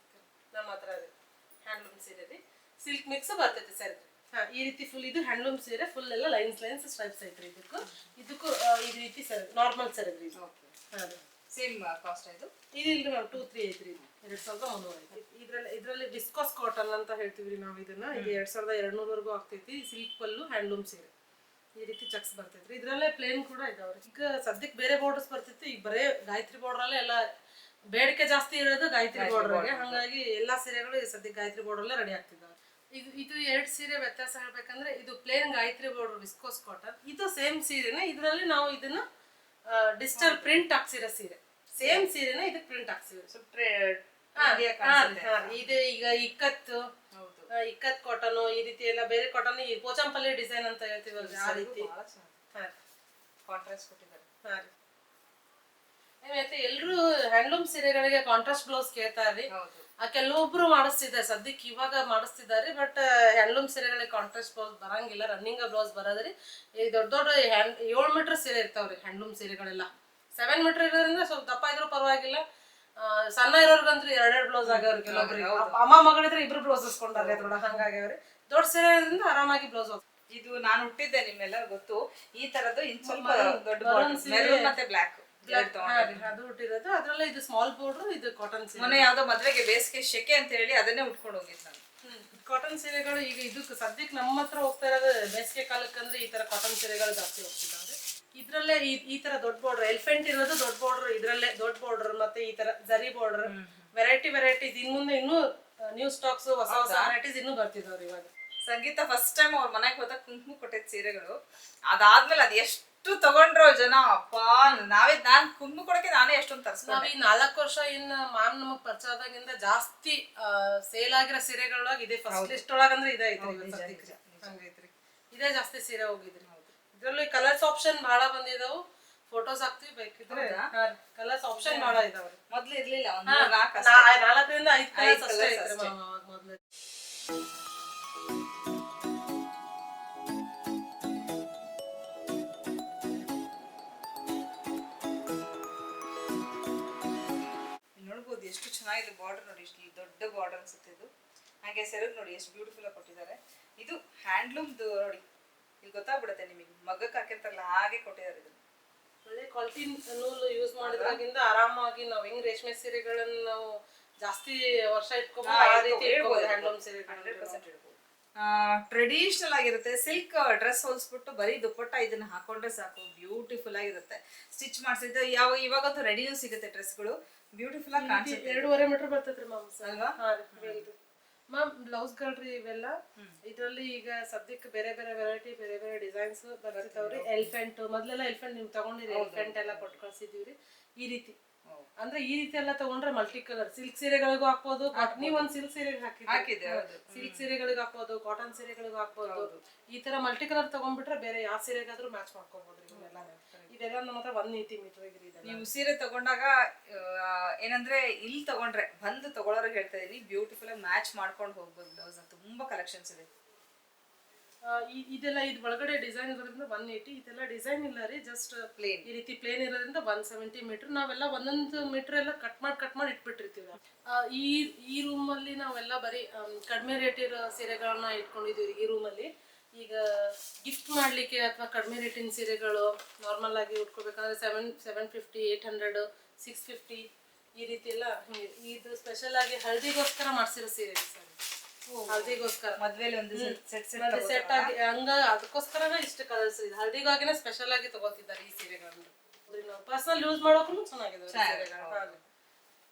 ನಮ್ಮ ಹತ್ರ ಅದೇ ಹ್ಯಾಂಡ್ಲೂಮ್ ಸೀರೆ ರೀ ಸಿಲ್ಕ್ ಮಿಕ್ಸ್ ಬರ್ತೈತೆ ಸರಿ. ಹಾ ಈ ರೀತಿ ಫುಲ್ ಇದು ಹ್ಯಾಂಡ್ಲೂಮ್ ಸೀರೆ ಫುಲ್ ಎಲ್ಲ ಲೈನ್ಸ್ ಲೈನ್ಸ್ ಸ್ಟ್ರೈಪ್ಸ್ ಐತ್ರಿ ಇದಕ್ಕೂ. ಇದಕ್ಕೂ ಈ ರೀತಿ ಸರ್ ನಾರ್ಮಲ್ ಸರ್ ಇದು. ಹಾಂ ಸೇಮ್ ಕಾಸ್ಟ್ ಇದು ಇದು ಇಲ್ರಿ ಮ್ಯಾಮ್ ಟೂ ತ್ರೀ ಐತ್ರಿ ಎರಡ್ ಸಾವಿರದ ಮುನ್ನೂರ ಐತಿ ಇದ್ರಲ್ಲಿ ಇದರಲ್ಲಿ ಡಿಸ್ಕೋಸ್ ಕಾಟನ್ ಅಂತ ಹೇಳ್ತೀವಿ ನಾವು ಇದನ್ನ. ಇದು ಎರಡ್ ಸಾವಿರದ ಎರಡ್ ನೂರವರೆಗೂ ಆಗ್ತೈತಿ. ಸಿಲ್ಕ್ ಪಲ್ಲು ಹ್ಯಾಂಡ್ಲೂಮ್ ಸೀರೆ. ಈ ರೀತಿ ಚಕ್ಸ್ ಬರ್ತೈತ್ರಿ. ಇದ್ರಲ್ಲೇ ಪ್ಲೇನ್ ಕೂಡ ಇದಾವ್ರಿ. ಈಗ ಸದ್ಯಕ್ಕೆ ಬೇರೆ ಬಾರ್ಡರ್ಸ್ ಬರ್ತಿತ್ತು. ಈಗ ಬರೇ ಗಾಯತ್ರಿ ಬಾರ್ಡರ್ ಅಲ್ಲೇ ಎಲ್ಲ ಬೇಡಿಕೆ ಜಾಸ್ತಿ ಇರೋದು ಗಾಯತ್ರಿ ಬಾರ್ಡರ್ಗೆ ಹಂಗಾಗಿ ಎಲ್ಲಾ ಸೀರೆಗಳು ಸದ್ಯಕ್ಕೆ ಗಾಯತ್ರಿ ಬಾರ್ಡರ್ ಅಲ್ಲೇ ರೆಡಿ ಆಗ್ತಿದ್ದಾವೆ ಇದು ಇದು ಎರಡು ಸೀರೆ ವ್ಯತ್ಯಾಸ ಹೇಳ್ಬೇಕಂದ್ರೆ ಇದು plain Gayathri border viscose cotton ಇದು ಸೇಮ್ ಸೀರೆನೇ ಇದರಲ್ಲಿ ನಾವು ಇದನ್ನ ಡಿಜಿಟಲ್ ಪ್ರಿಂಟ್ ಹಾಕ್ಸಿರೋ ಸೀರೆ. ಸೇಮ್ ಸೀರೆನ ಇದಕ್ಕೆ ಪ್ರಿಂಟ್ ಹಾಕ್ಸಿರೋ ಇದು ಈಗ ಇಕ್ಕತ್ತು. ಇಕ್ಕತ್ ಕಾಟನ್ ಈ ರೀತಿ ಎಲ್ಲ ಬೇರೆ ಕಾಟನ್ ಈ ಪೋಚಂಪಲ್ಲಿ ಡಿಸೈನ್ ಅಂತ ಹೇಳ್ತೀವಲ್ಲ ಆ ರೀತಿ. ಕಾಂಟ್ರಾಸ್ಟ್ ಕೊಟ್ಟಿದ್ದಾರೆ. ಹಾ ರೀ. ಎಲ್ಲರೂ ಹ್ಯಾಂಡ್ಲೂಮ್ ಸೀರೆಗಳಿಗೆ ಕಾಂಟ್ರಾಸ್ಟ್ ಬ್ಲೌಸ್ ಕೇಳ್ತಾರ್ರಿ. ಹೌದು. ಆ ಕೆಲವೊಬ್ರು ಮಾಡಿಸ್ತಿದ್ದಾರೆ. ಸದ್ಯಕ್ಕೆ ಇವಾಗ ಮಾಡಿಸ್ತಿದ್ದಾರೆ ಬಟ್ ಹ್ಯಾಂಡ್ಲೂಮ್ ಸೀರೆಗಳಿಗೆ ಕಾಂಟ್ರಾಸ್ಟ್ ಬ್ಲೌಸ್ ಬರಂಗಿಲ್ಲ. ರನ್ನಿಂಗ್ ಬ್ಲೌಸ್ ಬರೋದ್ರಿ. ಈ ದೊಡ್ಡ ದೊಡ್ಡ ಹ್ಯಾಂಡ್ ಏಳು ಮೀಟರ್ ಸೀರೆ ಇರ್ತಾವ್ರಿ ಹ್ಯಾಂಡ್ಲೂಮ್ ಸೀರೆಗಳೆಲ್ಲ. ಸೆವೆನ್ ಮೀಟರ್ ಇರೋದ್ರಿಂದ ಸ್ವಲ್ಪ ದಪ್ಪ ಇದ್ರೂ ಪರವಾಗಿಲ್ಲ ಸಣ್ಣ ಇರೋರ್ಗಂತೂ ಎರಡೆರಡು ಬ್ಲೌಸ್ ಆಗ್ಯಾವ್ರಿ ಕೆಲವೊಬ್ರಿಗೆ ಅಮ್ಮ ಮಗಳಿದ್ರೆ ಇಬ್ರು ಬ್ಲೌಸ್ ಇಸ್ಕೊಂಡಾರೆ ಅದ್ರೊಳಗೆ ಹಂಗಾಗ್ಯಾವ್ರಿ. ದೊಡ್ಡ ಸೀರೆ ಇರೋದ್ರಿಂದ ಆರಾಮಾಗಿ ಬ್ಲೌಸ್ ಇದು ನಾನು ಹುಟ್ಟಿದ್ದೆ ನಿಮ್ಮೆಲ್ಲ ಗೊತ್ತು. ಈ ತರದ್ದು ಇನ್ ಸ್ವಲ್ಪ ದೊಡ್ಡ. ಮೆರೂನ್ ಮತ್ತೆ ಬ್ಲಾಕ್ ಅದು ಹುಟ್ಟಿರೋದು. ಅದ್ರಲ್ಲೇ ಇದು ಸ್ಮಾಲ್ ಬಾರ್ಡರ್ ಇದು ಕಾಟನ್ ಸೀರೆ. ಮೊನ್ನೆ ಯಾವ್ದೋ ಮದ್ವೆಗೆ ಬೇಸಿಗೆ ಶೆಕೆ ಅಂತ ಹೇಳಿ ಅದನ್ನೇ ಉಟ್ಕೊಂಡು ಹೋಗಿದ್ದು ನಾನು. ಕಾಟನ್ ಸೀರೆಗಳು ಈಗ ಇದಕ್ಕೆ ಸದ್ಯಕ್ಕೆ ನಮ್ಮ ಹತ್ರ ಹೋಗ್ತಾ ಇರೋದು ಬೇಸಿಗೆ ಕಾಲಕ್ಕೆ ಅಂದ್ರೆ ಈ ತರ ಕಾಟನ್ ಸೀರೆಗಳು ಜಾಸ್ತಿ ಹೋಗ್ತಿದ್ದಾವೆ. ಇದ್ರಲ್ಲೇ ಈ ತರ ದೊಡ್ಡ ಬಾರ್ಡರ್ ಎಲಿಫೆಂಟ್ ಇರೋದು ದೊಡ್ಡ ಬಾರ್ಡರ್ ಇದ್ರಲ್ಲೇ ದೊಡ್ಡ ಬಾರ್ಡರ್ ಮತ್ತೆ ಈ ತರ ಜರಿ ಬಾರ್ಡರ್ ವೆರೈಟಿ ವೆರೈಟೀಸ್ ಇನ್ ಮುಂದೆ ಇನ್ನೂ ನ್ಯೂ ಸ್ಟಾಕ್ಸ್ ಹೊಸ ಹೊಸ ವೆರೈಟೀಸ್ ಇನ್ನೂ ಬರ್ತಿದಾವ್ರಿ ಇವಾಗ. ಸಂಗೀತ ಫಸ್ಟ್ ಟೈಮ್ ಅವ್ರ ಮನೆಗೆ ಹೋದಾಗ ಕುಂಕುಮ ಕೊಟ್ಟಿದ್ದ ಸೀರೆಗಳು. ಅದಾದ್ಮೇಲೆ ಅದ್ ಎಷ್ಟು ತಗೊಂಡ್ರೋ ಜನ ಅಪ್ಪ ನಾವೇ ನಾನ್ ಕುಂಕುಮ ಕೊಡಕ್ಕೆ ನಾನೇ ಎಷ್ಟೊಂದು ತರ್ಸ್ಕೊಂಡೆ. ನಾವ್ ಈ ನಾಲ್ಕು ವರ್ಷ ಇನ್ ಮ್ಯಾಮ್ ನಮಗ್ ಪರಿಚಯ ಆದಾಗಿಂದ ಜಾಸ್ತಿ ಸೇಲ್ ಆಗಿರೋ ಸೀರೆಗಳೊಳಗ ಇದೆ. ಫಸ್ಟ್ ಲಿಸ್ಟ್ ಒಳಗಂದ್ರೆ ಇದೇ ಐತ್ರಿ. ಇದೇ ಜಾಸ್ತಿ ಸೀರೆ ಹೋಗಿದ್ರಿ. ಇದ್ರಲ್ಲಿ ಕಲರ್ಸ್ ಆಪ್ಷನ್ ಬಹಳ ಬಂದಿದಾವು. ಫೋಟೋಸ್ ಹಾಕ್ತಿವಿ ಬೇಕಿದ್ರೆ ಕಲರ್ಸ್ ಆಪ್ಷನ್ ಬಹಳ ಇದಾವ್ರಿ ಮೊದ್ಲು ಇರ್ಲಿಲ್ಲ ಒಂದ್ ನಾಲ್ಕರಿಂದ ಐದು ಕಲರ್ಸ್ ಅಷ್ಟೇ ಇದ್ರೆ. ಮೊದ್ಲು. ನೋಡ್ಬೋದು ಎಷ್ಟು ಚೆನ್ನಾಗಿದೆ ಬಾರ್ಡರ್ ನೋಡಿ ಎಷ್ಟು ದೊಡ್ಡ ಬಾರ್ಡರ್ ಅನ್ಸುತ್ತೆ ಇದು. ಹಾಗೆ ಸೆರಗ್ ನೋಡಿ ಎಷ್ಟು ಬ್ಯೂಟಿಫುಲ್ ಆಗಿ ಕೊಟ್ಟಿದ್ದಾರೆ. ಇದು ಹ್ಯಾಂಡ್ಲೂಮ್ದು ನೋಡಿ. ಇಲ್ಲಿ ಗೊತ್ತಾಗ್ಬಿಡುತ್ತೆ ನಿಮಗೆ ಮಗಕ್ಕೆ ಹಾಕಿರ್ತಾರಲ್ಲ ಹಾಗೆ ಕೊಟ್ಟಿದ್ದಾರೆ ಇದನ್ನು. ಒಳ್ಳೆ ಕ್ವಾಲಿಟಿ ನೂಲು ಯೂಸ್ ಮಾಡಿದ್ರಾಗಿಂದ ಆರಾಮಾಗಿ ನಾವು ಹೆಂಗ್ ರೇಷ್ಮೆ ಸೀರೆಗಳನ್ನ ನಾವು ಜಾಸ್ತಿ ವರ್ಷ ಇಟ್ಕೋಬಹುದು ಆ ರೀತಿ ಹ್ಯಾಂಡ್ಲೂಮ್ ಸೀರೆಗಳು ಟ್ರೆಡಿಷನಲ್ ಆಗಿರುತ್ತೆ. ಸಿಲ್ಕ್ ಡ್ರೆಸ್ ಹೊಲ್ಸ್ಬಿಟ್ಟು ಬರೀ ದುಪ್ಪಟ್ಟ ಇದನ್ನ ಹಾಕೊಂಡ್ರೆ ಸಾಕು. ಬ್ಯೂಟಿಫುಲ್ ಆಗಿರುತ್ತೆ. ಸ್ಟಿಚ್ ಮಾಡಿಸಿದ್ದು. ಯಾವ ಇವಾಗಂತೂ ರೆಡಿನೂ ಸಿಗುತ್ತೆ ಡ್ರೆಸ್ಗಳು ಬ್ಯೂಟಿಫುಲ್ ಆಗಿ ಕಾಣಿಸುತ್ತೆ. ಎರಡೂವರೆ ಮೀಟರ್ ಬರ್ತೈತ್ರಿ ಮ್ಯಾಮ್ ಅಲ್ವಾ? ಮ್ಯಾಮ್ ಬ್ಲೌಸ್ ಗಳ್ರಿ ಇವೆಲ್ಲ. ಇದ್ರಲ್ಲಿ ಈಗ ಸದ್ಯಕ್ಕೆ ಬೇರೆ ಬೇರೆ ವೆರೈಟಿ ಬೇರೆ ಬೇರೆ ಡಿಸೈನ್ಸ್ ಬರ್ತಿರ್ತಾವ್ರಿ ಎಲಿಫೆಂಟ್ ಮೊದ್ಲೆಲ್ಲ ಎಲಿಫೆಂಟ್ ನೀವು ತಗೊಂಡಿರಿ. ಎಲಿಫೆಂಟ್ ಎಲ್ಲ ಕೊಟ್ಟು ಕಳ್ಸಿದೀವ್ರಿ ಈ ರೀತಿ. ಅಂದ್ರೆ ಈ ರೀತಿ ಎಲ್ಲ ತಗೊಂಡ್ರೆ ಮಲ್ಟಿ ಕಲರ್ ಸಿಲ್ಕ್ ಸೀರೆಗಳಿಗೂ ಹಾಕ್ಬೋದು ನೀವ್ ಒಂದ್ ಸಿಲ್ಕ್ ಸೀರೆ ಹಾಕಿ ಹಾಕಿದ್ದೆ ಹೌದು. ಸಿಲ್ಕ್ ಸೀರೆಗಳಿಗೆ ಹಾಕ್ಬೋದು ಕಾಟನ್ ಸೀರೆಗಳಿಗೂ ಹಾಕ್ಬೋದು. ಈ ತರ ಮಲ್ಟಿ ಕಲರ್ ತಗೊಂಡ್ಬಿಟ್ರೆ ಬೇರೆ ಯಾವ ಸೀರೆಗಾದ್ರೂ ಮ್ಯಾಚ್ ಮಾಡ್ಕೋಬಹುದು ಇದೆಲ್ಲ ನಮ್ಮ ಹತ್ರ ಒನ್ ಏಯ್ಟಿ ಮೀಟರ್ ಇದೆ ನೀವು ಸೀರೆ ತಗೊಂಡಾಗ ಆ, ಏನಂದ್ರೆ ಇಲ್ಲಿ ತಗೊಂಡ್ರೆ ಬಂದು ತಗೊಳ್ಳೋರಿಗೆ ಹೇಳ್ತಾ ಇದೀನಿ ಬ್ಯೂಟಿಫುಲ್ ಆಗಿ ಮ್ಯಾಚ್ ಮಾಡ್ಕೊಂಡು ಹೋಗ್ಬೋದು ಬ್ಲೌಸ್ ತುಂಬಾ ಕಲೆಕ್ಷನ್ಸ್ ಇದೆ. ಆ, ಇ- ಇದೆಲ್ಲ ಇದು ಒಳಗಡೆ ಡಿಸೈನ್ ಇರೋದ್ರಿಂದ ಒನ್ ಏಯ್ಟಿ ಇದೆಲ್ಲ ಡಿಸೈನ್ ಇಲ್ಲ ರೀ ಜಸ್ಟ್ ಪ್ಲೇನ್ ಈ ರೀತಿ ಪ್ಲೇನ್ ಇರೋದ್ರಿಂದ ಒನ್ ಸೆವೆಂಟಿ ಮೀಟರ್ ನಾವೆಲ್ಲ ಒಂದೊಂದು ಮೀಟರ್ ಎಲ್ಲ ಕಟ್ ಮಾಡಿ ಕಟ್ ಮಾಡಿ ಇಟ್ಬಿಟ್ಟಿರ್ತೀವಿ. ಆ, ಈ ಈ ರೂಮಲ್ಲಿ ನಾವೆಲ್ಲ ಬರೀ ಆಮ್, ಕಡಿಮೆ ರೇಟ್ ಇರೋ ಸೀರೆಗಳನ್ನ ಇಟ್ಕೊಂಡಿದೀವಿ ಈ ರೂಮಲ್ಲಿ ಈಗ ಗಿಫ್ಟ್ ಮಾಡಲಿಕ್ಕೆ ಅಥವಾ ಕಡಿಮೆ ರೇಟಿನ ಸೀರೆಗಳು ನಾರ್ಮಲ್ ಆಗಿ ಉಟ್ಕೋಬೇಕಂದ್ರೆ seven seven fifty eight hundred six fifty ಈ ರೀತಿ ಎಲ್ಲ ಹಿಂಗೆ. ಇದು ಸ್ಪೆಷಲ್ ಆಗಿ ಹಳದಿಗೋಸ್ಕರ ಮಾಡಿಸಿರೋ ಸೀರೆ ಸರ್. ಹಳದಿಗೋಸ್ಕರ. ಮದ್ವೆಲಿ ಒಂದು ಸೆಟ್ ಸೆಟ್ ಆಗಿ ಹಂಗ ಅದಕ್ಕೋಸ್ಕರನೇ ಇಷ್ಟು ಕಲರ್ಸ್ ಇದೆ. ಹಳದಿಗಾಗಿನೇ ಸ್ಪೆಷಲ್ ಆಗಿ ತಗೋತಿದ್ದಾರೆ ಈ ಸೀರೆಗಳನ್ನ. ನಾವು ಪರ್ಸನಲ್ ಯೂಸ್ ಮಾಡೋಕ್ಕೂ ಚೆನ್ನಾಗಿದೆ ಸೀರೆಗಳು.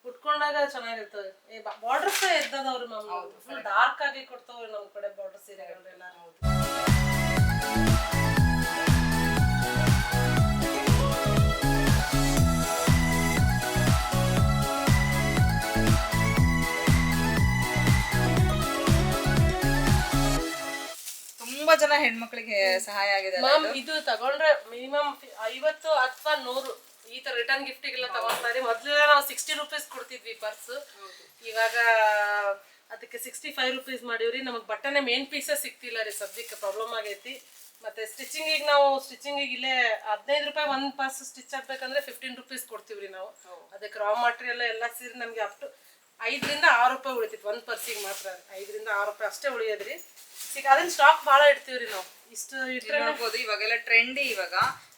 ಉಟ್ಕೊಂಡಾಗ ಚೆನ್ನಾಗಿರ್ತವೆ ಬಾರ್ಡರ್ಸ್ ಎದ್ದದವ್ರು ಮ್ಯಾಮ್ ಫುಲ್ ಡಾರ್ಕ್ ಆಗಿ ಕೊಡ್ತಾವ್ರಿ ನಮ್ಮ ಕಡೆ ಬಾರ್ಡರ್ ಸೀರೆಗಳನ್ನೆಲ್ಲ ಎಲ್ಲ ತುಂಬಾ ಜನ ಹೆಣ್ಮಕ್ಳಿಗೆ ಸಹಾಯ ಆಗಿದೆ ಮ್ಯಾಮ್ ಇದು? ತಗೊಂಡ್ರೆ ಮಿನಿಮಮ್ ಐವತ್ತು ಅಥವಾ ನೂರು. ಈ ತರ ರಿಟರ್ನ್ ಗಿಫ್ಟಿಗೆಲ್ಲ ತಗೊಳ್ತಾರೆ ಮೊದಲೇ ನಾವು ಸಿಕ್ಸ್ಟಿ ರುಪೀಸ್ ಕೊಡ್ತಿದ್ವಿ ಪರ್ಸ್ ಇವಾಗ ಅದಕ್ಕೆ ಸಿಕ್ಸ್ಟಿ ಫೈವ್ ರುಪೀಸ್ ಮಾಡಿವ್ರಿ. ನಮಗೆ ಬಟ್ಟೆನೆ ಮೇನ್ ಪೀಸೇ ಸಿಗ್ತಿಲ್ಲ ರೀ ಸದ್ಯಕ್ಕೆ. ಪ್ರಾಬ್ಲಮ್ ಆಗೈತಿ. ಮತ್ತೆ ಸ್ಟಿಚಿಂಗಿಗೆ ನಾವು ಸ್ಟಿಚಿಂಗಿಗೆ ಇಲ್ಲೇ ಹದಿನೈದು ರೂಪಾಯಿ ಒಂದು ಪರ್ಸ್ ಸ್ಟಿಚ್ ಆಗ್ಬೇಕಂದ್ರೆ ಫಿಫ್ಟೀನ್ ರುಪೀಸ್ ಕೊಡ್ತೀವ್ರಿ ನಾವು. ಅದಕ್ಕೆ ರಾ ಮಟೀರಿಯಲ್ ಎಲ್ಲ ಸೇರಿ ನಮಗೆ ಅಪ್ ಟು ಐದರಿಂದ ಆರು ರೂಪಾಯಿ ಉಳಿತೈತಿ ಒಂದು ಪರ್ಸಿಗೆ ಮಾತ್ರ. ಐದರಿಂದ ಆರು ರೂಪಾಯಿ ಅಷ್ಟೇ ಉಳಿಯೋದ್ರಿ. ಅದನ್ನ ಸ್ಟಾಕ್ ಭಾಳ ಇಡ್ತೀವ್ರಿ ನಾವು. ಇಷ್ಟು ಇಟ್ಟರೆ ನೋಡ್ಬೋದು ಇವಾಗೆಲ್ಲ ಟ್ರೆಂಡಿ ಇವಾಗ.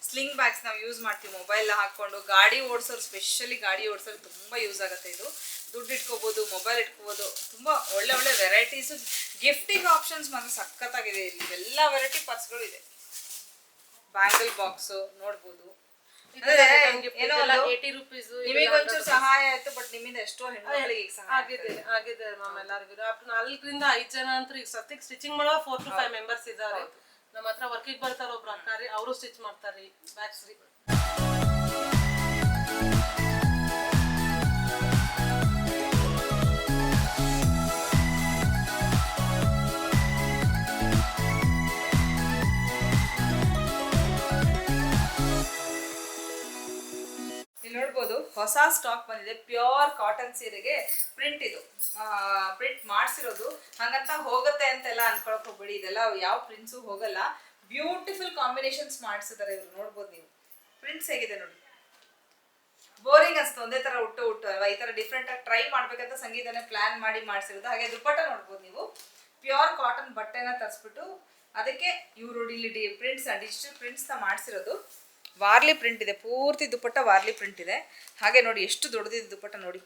ಸ್ಲಿಂಗ್ ಬ್ಯಾಗ್ಸ್ ನಾವು ಯೂಸ್ ಮಾಡ್ತೀವಿ ಮೊಬೈಲ್ ಹಾಕೊಂಡು. ಗಾಡಿ ಓಡಿಸೋರು ಸ್ಪೆಷಲಿ ಗಾಡಿ ಓಡಿಸೋರು ತುಂಬಾ ಯೂಸ್ ಆಗುತ್ತೆ ಇದು. ದುಡ್ಡು ಇಟ್ಕೋಬಹುದು ಮೊಬೈಲ್ ಇಟ್ಕೋಬಹುದು ತುಂಬಾ ಒಳ್ಳೆ ಒಳ್ಳೆ ವೆರೈಟೀಸ್ ಗಿಫ್ಟಿಂಗ್ ಆಪ್ಷನ್ಸ್ ಮಾತ್ರ ಸಖತ್ತಾಗಿದೆ. ಇಲ್ಲಿ ಎಲ್ಲ ವೆರೈಟಿ ಪರ್ಸ್ಗಳು ಇದೆ. ಬ್ಯಾಂಗಲ್ ಬಾಕ್ಸ್ ನೋಡ್ಬೋದು. ಅಂದ್ರೆ ಏನೋ ಒಂದು ಏಯ್ಟಿ ರುಪೀಸ್ ನಿಮಗೆ ಒಂಚೂರು ಸಹಾಯ ಆಯ್ತು ಬಟ್ ನಿಮ್ಮಿಂದ ಎಷ್ಟೋ ಹೆಣ್ಮಕ್ಳಿಗೆ ಆಗಿದೆ ಆಗಿದೆ ಮ್ಯಾಮ್ ಎಲ್ಲರಿಗೂ. ನಾಲ್ಕರಿಂದ ಐದ್ ಜನ ಅಂತೂ ಈಗ ಸದ್ಯಕ್ಕೆ ಸ್ಟಿಚಿಂಗ್ ಮಾಡೋ ಫೋರ್ ಟು ಫೈವ್ ಮೆಂಬರ್ಸ್ ಇದ್ದಾರೆ. ನಮ್ಮ ಹತ್ರ ವರ್ಕಿಗೆ ಬರ್ತಾರ ಒಬ್ರು ಅಕ್ಕಾರಿ ಅವರು ಸ್ಟಿಚ್ ಮಾಡ್ತಾರೆ ಬ್ಯಾಗ್ಸ್ ಹೊಸ ಸ್ಟಾಕ್ ಬಂದಿದೆ. ಪ್ಯೂರ್ ಕಾಟನ್ ಸೀರೆಗೆ ಪ್ರಿಂಟ್ ಇದು. ಪ್ರಿಂಟ್ ಮಾಡಿಸಿರೋದು. ಹಂಗಂತ ಹೋಗುತ್ತೆ ಅಂತೆಲ್ಲ ಅನ್ಕೊಳಕ್ ಹೋಗ್ಬೇಡಿ. ಇದೆಲ್ಲ ಯಾವ ಪ್ರಿಂಟ್ಸು ಹೋಗಲ್ಲ. ಬ್ಯೂಟಿಫುಲ್ ಕಾಂಬಿನೇಷನ್ಸ್ ಮಾಡಿಸಿದ್ದಾರೆ ಇವ್ರು. ನೋಡ್ಬೋದು ನೀವು. ಪ್ರಿಂಟ್ಸ್ ಹೇಗಿದೆ ನೋಡಿ. ಬೋರಿಂಗ್ ಅಷ್ಟು ಒಂದೇ ತರ ಹುಟ್ಟು ಹುಟ್ಟು ಅಲ್ವಾ? ಈ ತರ ಡಿಫ್ರೆಂಟ್ ಆಗಿ ಟ್ರೈ ಮಾಡ್ಬೇಕಂತ ಸಂಗೀತನೇ ಪ್ಲಾನ್ ಮಾಡಿ ಮಾಡಿಸಿರೋದು. ಹಾಗೆ ದುಪ್ಪಟ್ಟ ನೋಡ್ಬೋದು ನೀವು. ಪ್ಯೂರ್ ಕಾಟನ್ ಬಟ್ಟೆನ ತರಿಸ್ಬಿಟ್ಟು ಅದಕ್ಕೆ ಇವರು ಇಲ್ಲಿ ಡಿ ಪ್ರಿಂಟ್ಸ್ ಡಿಜಿಟಲ್ ಪ್ರಿಂಟ್ಸ್ನ ಮಾಡಿಸಿರೋದು. ವಾರ್ಲಿ ಪ್ರಿಂಟ್ ಇದೆ ಪೂರ್ತಿ ದುಪ್ಪಟ್ಟ ವಾರ್ಲಿ ಪ್ರಿಂಟ್ ಇದೆ. ಹಾಗೆ ನೋಡಿ ಎಷ್ಟು ದೊಡ್ಡದಿದೆ ದುಪ್ಪಟ್ಟ ನೋಡಿ.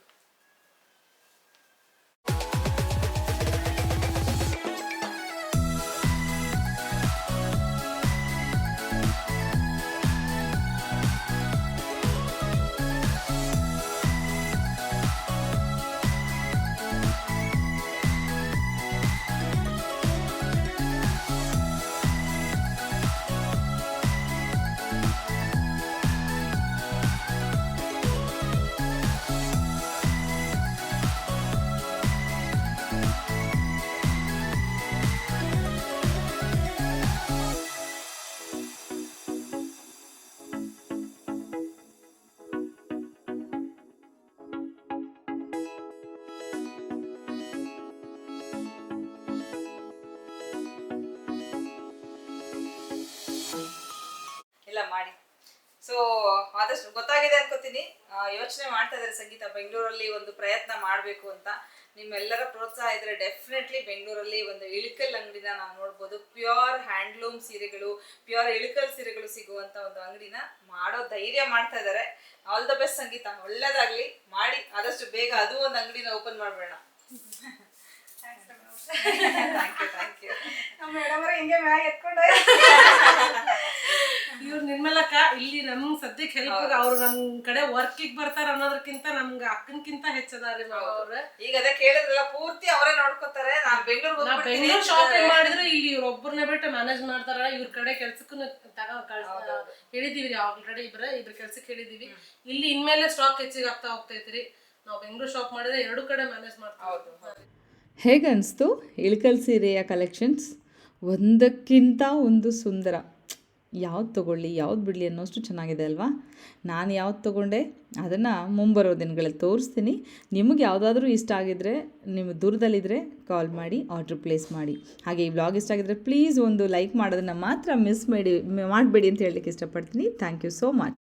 ಎಲ್ಲ ಮಾಡಿ. ಸೊ ಆದಷ್ಟು ಗೊತ್ತಾಗಿದೆ ಅನ್ಕೋತೀನಿ. ಯೋಚನೆ ಮಾಡ್ತಾ ಇದ್ದಾರೆ ಸಂಗೀತ. ಬೆಂಗಳೂರಲ್ಲಿ ಒಂದು ಪ್ರಯತ್ನ ಮಾಡಬೇಕು ಅಂತ. ನಿಮ್ಮೆಲ್ಲರ ಪ್ರೋತ್ಸಾಹ ಇದ್ರೆ ಡೆಫಿನೆಟ್ಲಿ ಬೆಂಗಳೂರಲ್ಲಿ ಒಂದು ಇಳಿಕಲ್ ಅಂಗಡಿನ ನಾವು ನೋಡ್ಬೋದು. ಪ್ಯೂರ್ ಹ್ಯಾಂಡ್ಲೂಮ್ ಸೀರೆಗಳು ಪ್ಯೂರ್ ಇಳಿಕಲ್ ಸೀರೆಗಳು ಸಿಗುವಂತ ಒಂದು ಅಂಗಡಿನ ಮಾಡೋ ಧೈರ್ಯ ಮಾಡ್ತಾ ಇದ್ದಾರೆ. All the best Sangeetha. ಒಳ್ಳೇದಾಗ್ಲಿ. ಮಾಡಿ. ಆದಷ್ಟು ಬೇಗ ಅದು ಒಂದು ಅಂಗಡಿನ ಓಪನ್ ಮಾಡಬೇಡ ಥ್ಯಾಂಕ್ ಯು ಥ್ಯಾಂಕ್ ಯು ನಮ್ಮ ಮೇಡಮ್ ಹಿಂಗೆ ಮ್ಯಾಗ ಎತ್ಕೊಂಡು ಇವ್ರು ನಿರ್ಮಲಕ್ಕ ಇಲ್ಲಿ ನಮ್ ಸದ್ಯಕ್ಕೆ ಹೆಲ್ಪ್ ಅವ್ರು ನಮ್ ಕಡೆ ವರ್ಕಿಗೆ ಬರ್ತಾರ ಅನ್ನೋದಕ್ಕಿಂತ ನಮ್ಗೆ ಅಕ್ಕನ್ಕಿಂತ ಹೆಚ್ಚದಾರಿ ಅವ್ರ. ಈಗ ಅದೇ ಕೇಳಿದ್ರಲ್ಲ ಪೂರ್ತಿ ಅವರೇ ನೋಡ್ಕೋತಾರೆ. ನಾನ್ ಬೆಂಗಳೂರು ಬೆಂಗ್ಳೂರ್ ಶಾಪಿಂಗ್ ಮಾಡಿದ್ರೆ ಇಲ್ಲಿ ಇವ್ರ ಒಬ್ಬರನ್ನೇ ಬಿಟ್ಟು ಮ್ಯಾನೇಜ್ ಮಾಡ್ತಾರ ಇವ್ರ ಕಡೆ ಕೆಲ್ಸಕ್ಕೂ ತಗ ಕಳ್ಸ ಹೇಳಿದೀವಿ ಆಲ್ರೆಡಿ ಇಬ್ರ ಇಬ್ರ ಕೆಲ್ಸಕ್ಕೆ ಹೇಳಿದೀವಿ. ಇಲ್ಲಿ ಇನ್ಮೇಲೆ ಸ್ಟಾಕ್ ಹೆಚ್ಚಿಗೆ ಆಗ್ತಾ ಹೋಗ್ತೈತ್ರಿ. ನಾವು ಬೆಂಗಳೂರು ಶಾಪ್ ಮಾಡಿದ್ರೆ ಎರಡು ಕಡೆ ಮ್ಯಾನೇಜ್ ಮಾಡ್ತೀವಿ. ಹೇಗನ್ನಿಸ್ತು ಇಳ್ಕಲ್ ಸೀರೆಯ ಕಲೆಕ್ಷನ್ಸ್ ಒಂದಕ್ಕಿಂತ ಒಂದು ಸುಂದರ. ಯಾವ್ದು ತೊಗೊಳ್ಳಿ, ಯಾವ್ದು ಬಿಡಲಿ ಅನ್ನೋಷ್ಟು ಚೆನ್ನಾಗಿದೆ ಅಲ್ವಾ? ನಾನು ಯಾವ್ದು ತೊಗೊಂಡೆ, ಅದನ್ನು ಮುಂಬರೋ ದಿನಗಳಲ್ಲಿ ತೋರಿಸ್ತೀನಿ. ನಿಮಗೆ ಯಾವುದಾದ್ರೂ ಇಷ್ಟ ಆಗಿದ್ದರೆ ನಿಮ್ಮ ದೂರದಲ್ಲಿದ್ದರೆ ಕಾಲ್ ಮಾಡಿ ಆರ್ಡ್ರ್ ಪ್ಲೇಸ್ ಮಾಡಿ. ಹಾಗೆ ಈ ವ್ಲಾಗ್ ಇಷ್ಟ ಆಗಿದ್ದರೆ ಪ್ಲೀಸ್ ಒಂದು ಲೈಕ್ ಮಾಡೋದನ್ನು ಮಾತ್ರ ಮಿಸ್ ಮಾಡಿ, ಮಾಡಬೇಡಿ ಅಂತ ಹೇಳಲಿಕ್ಕೆ ಇಷ್ಟಪಡ್ತೀನಿ. Thank you so much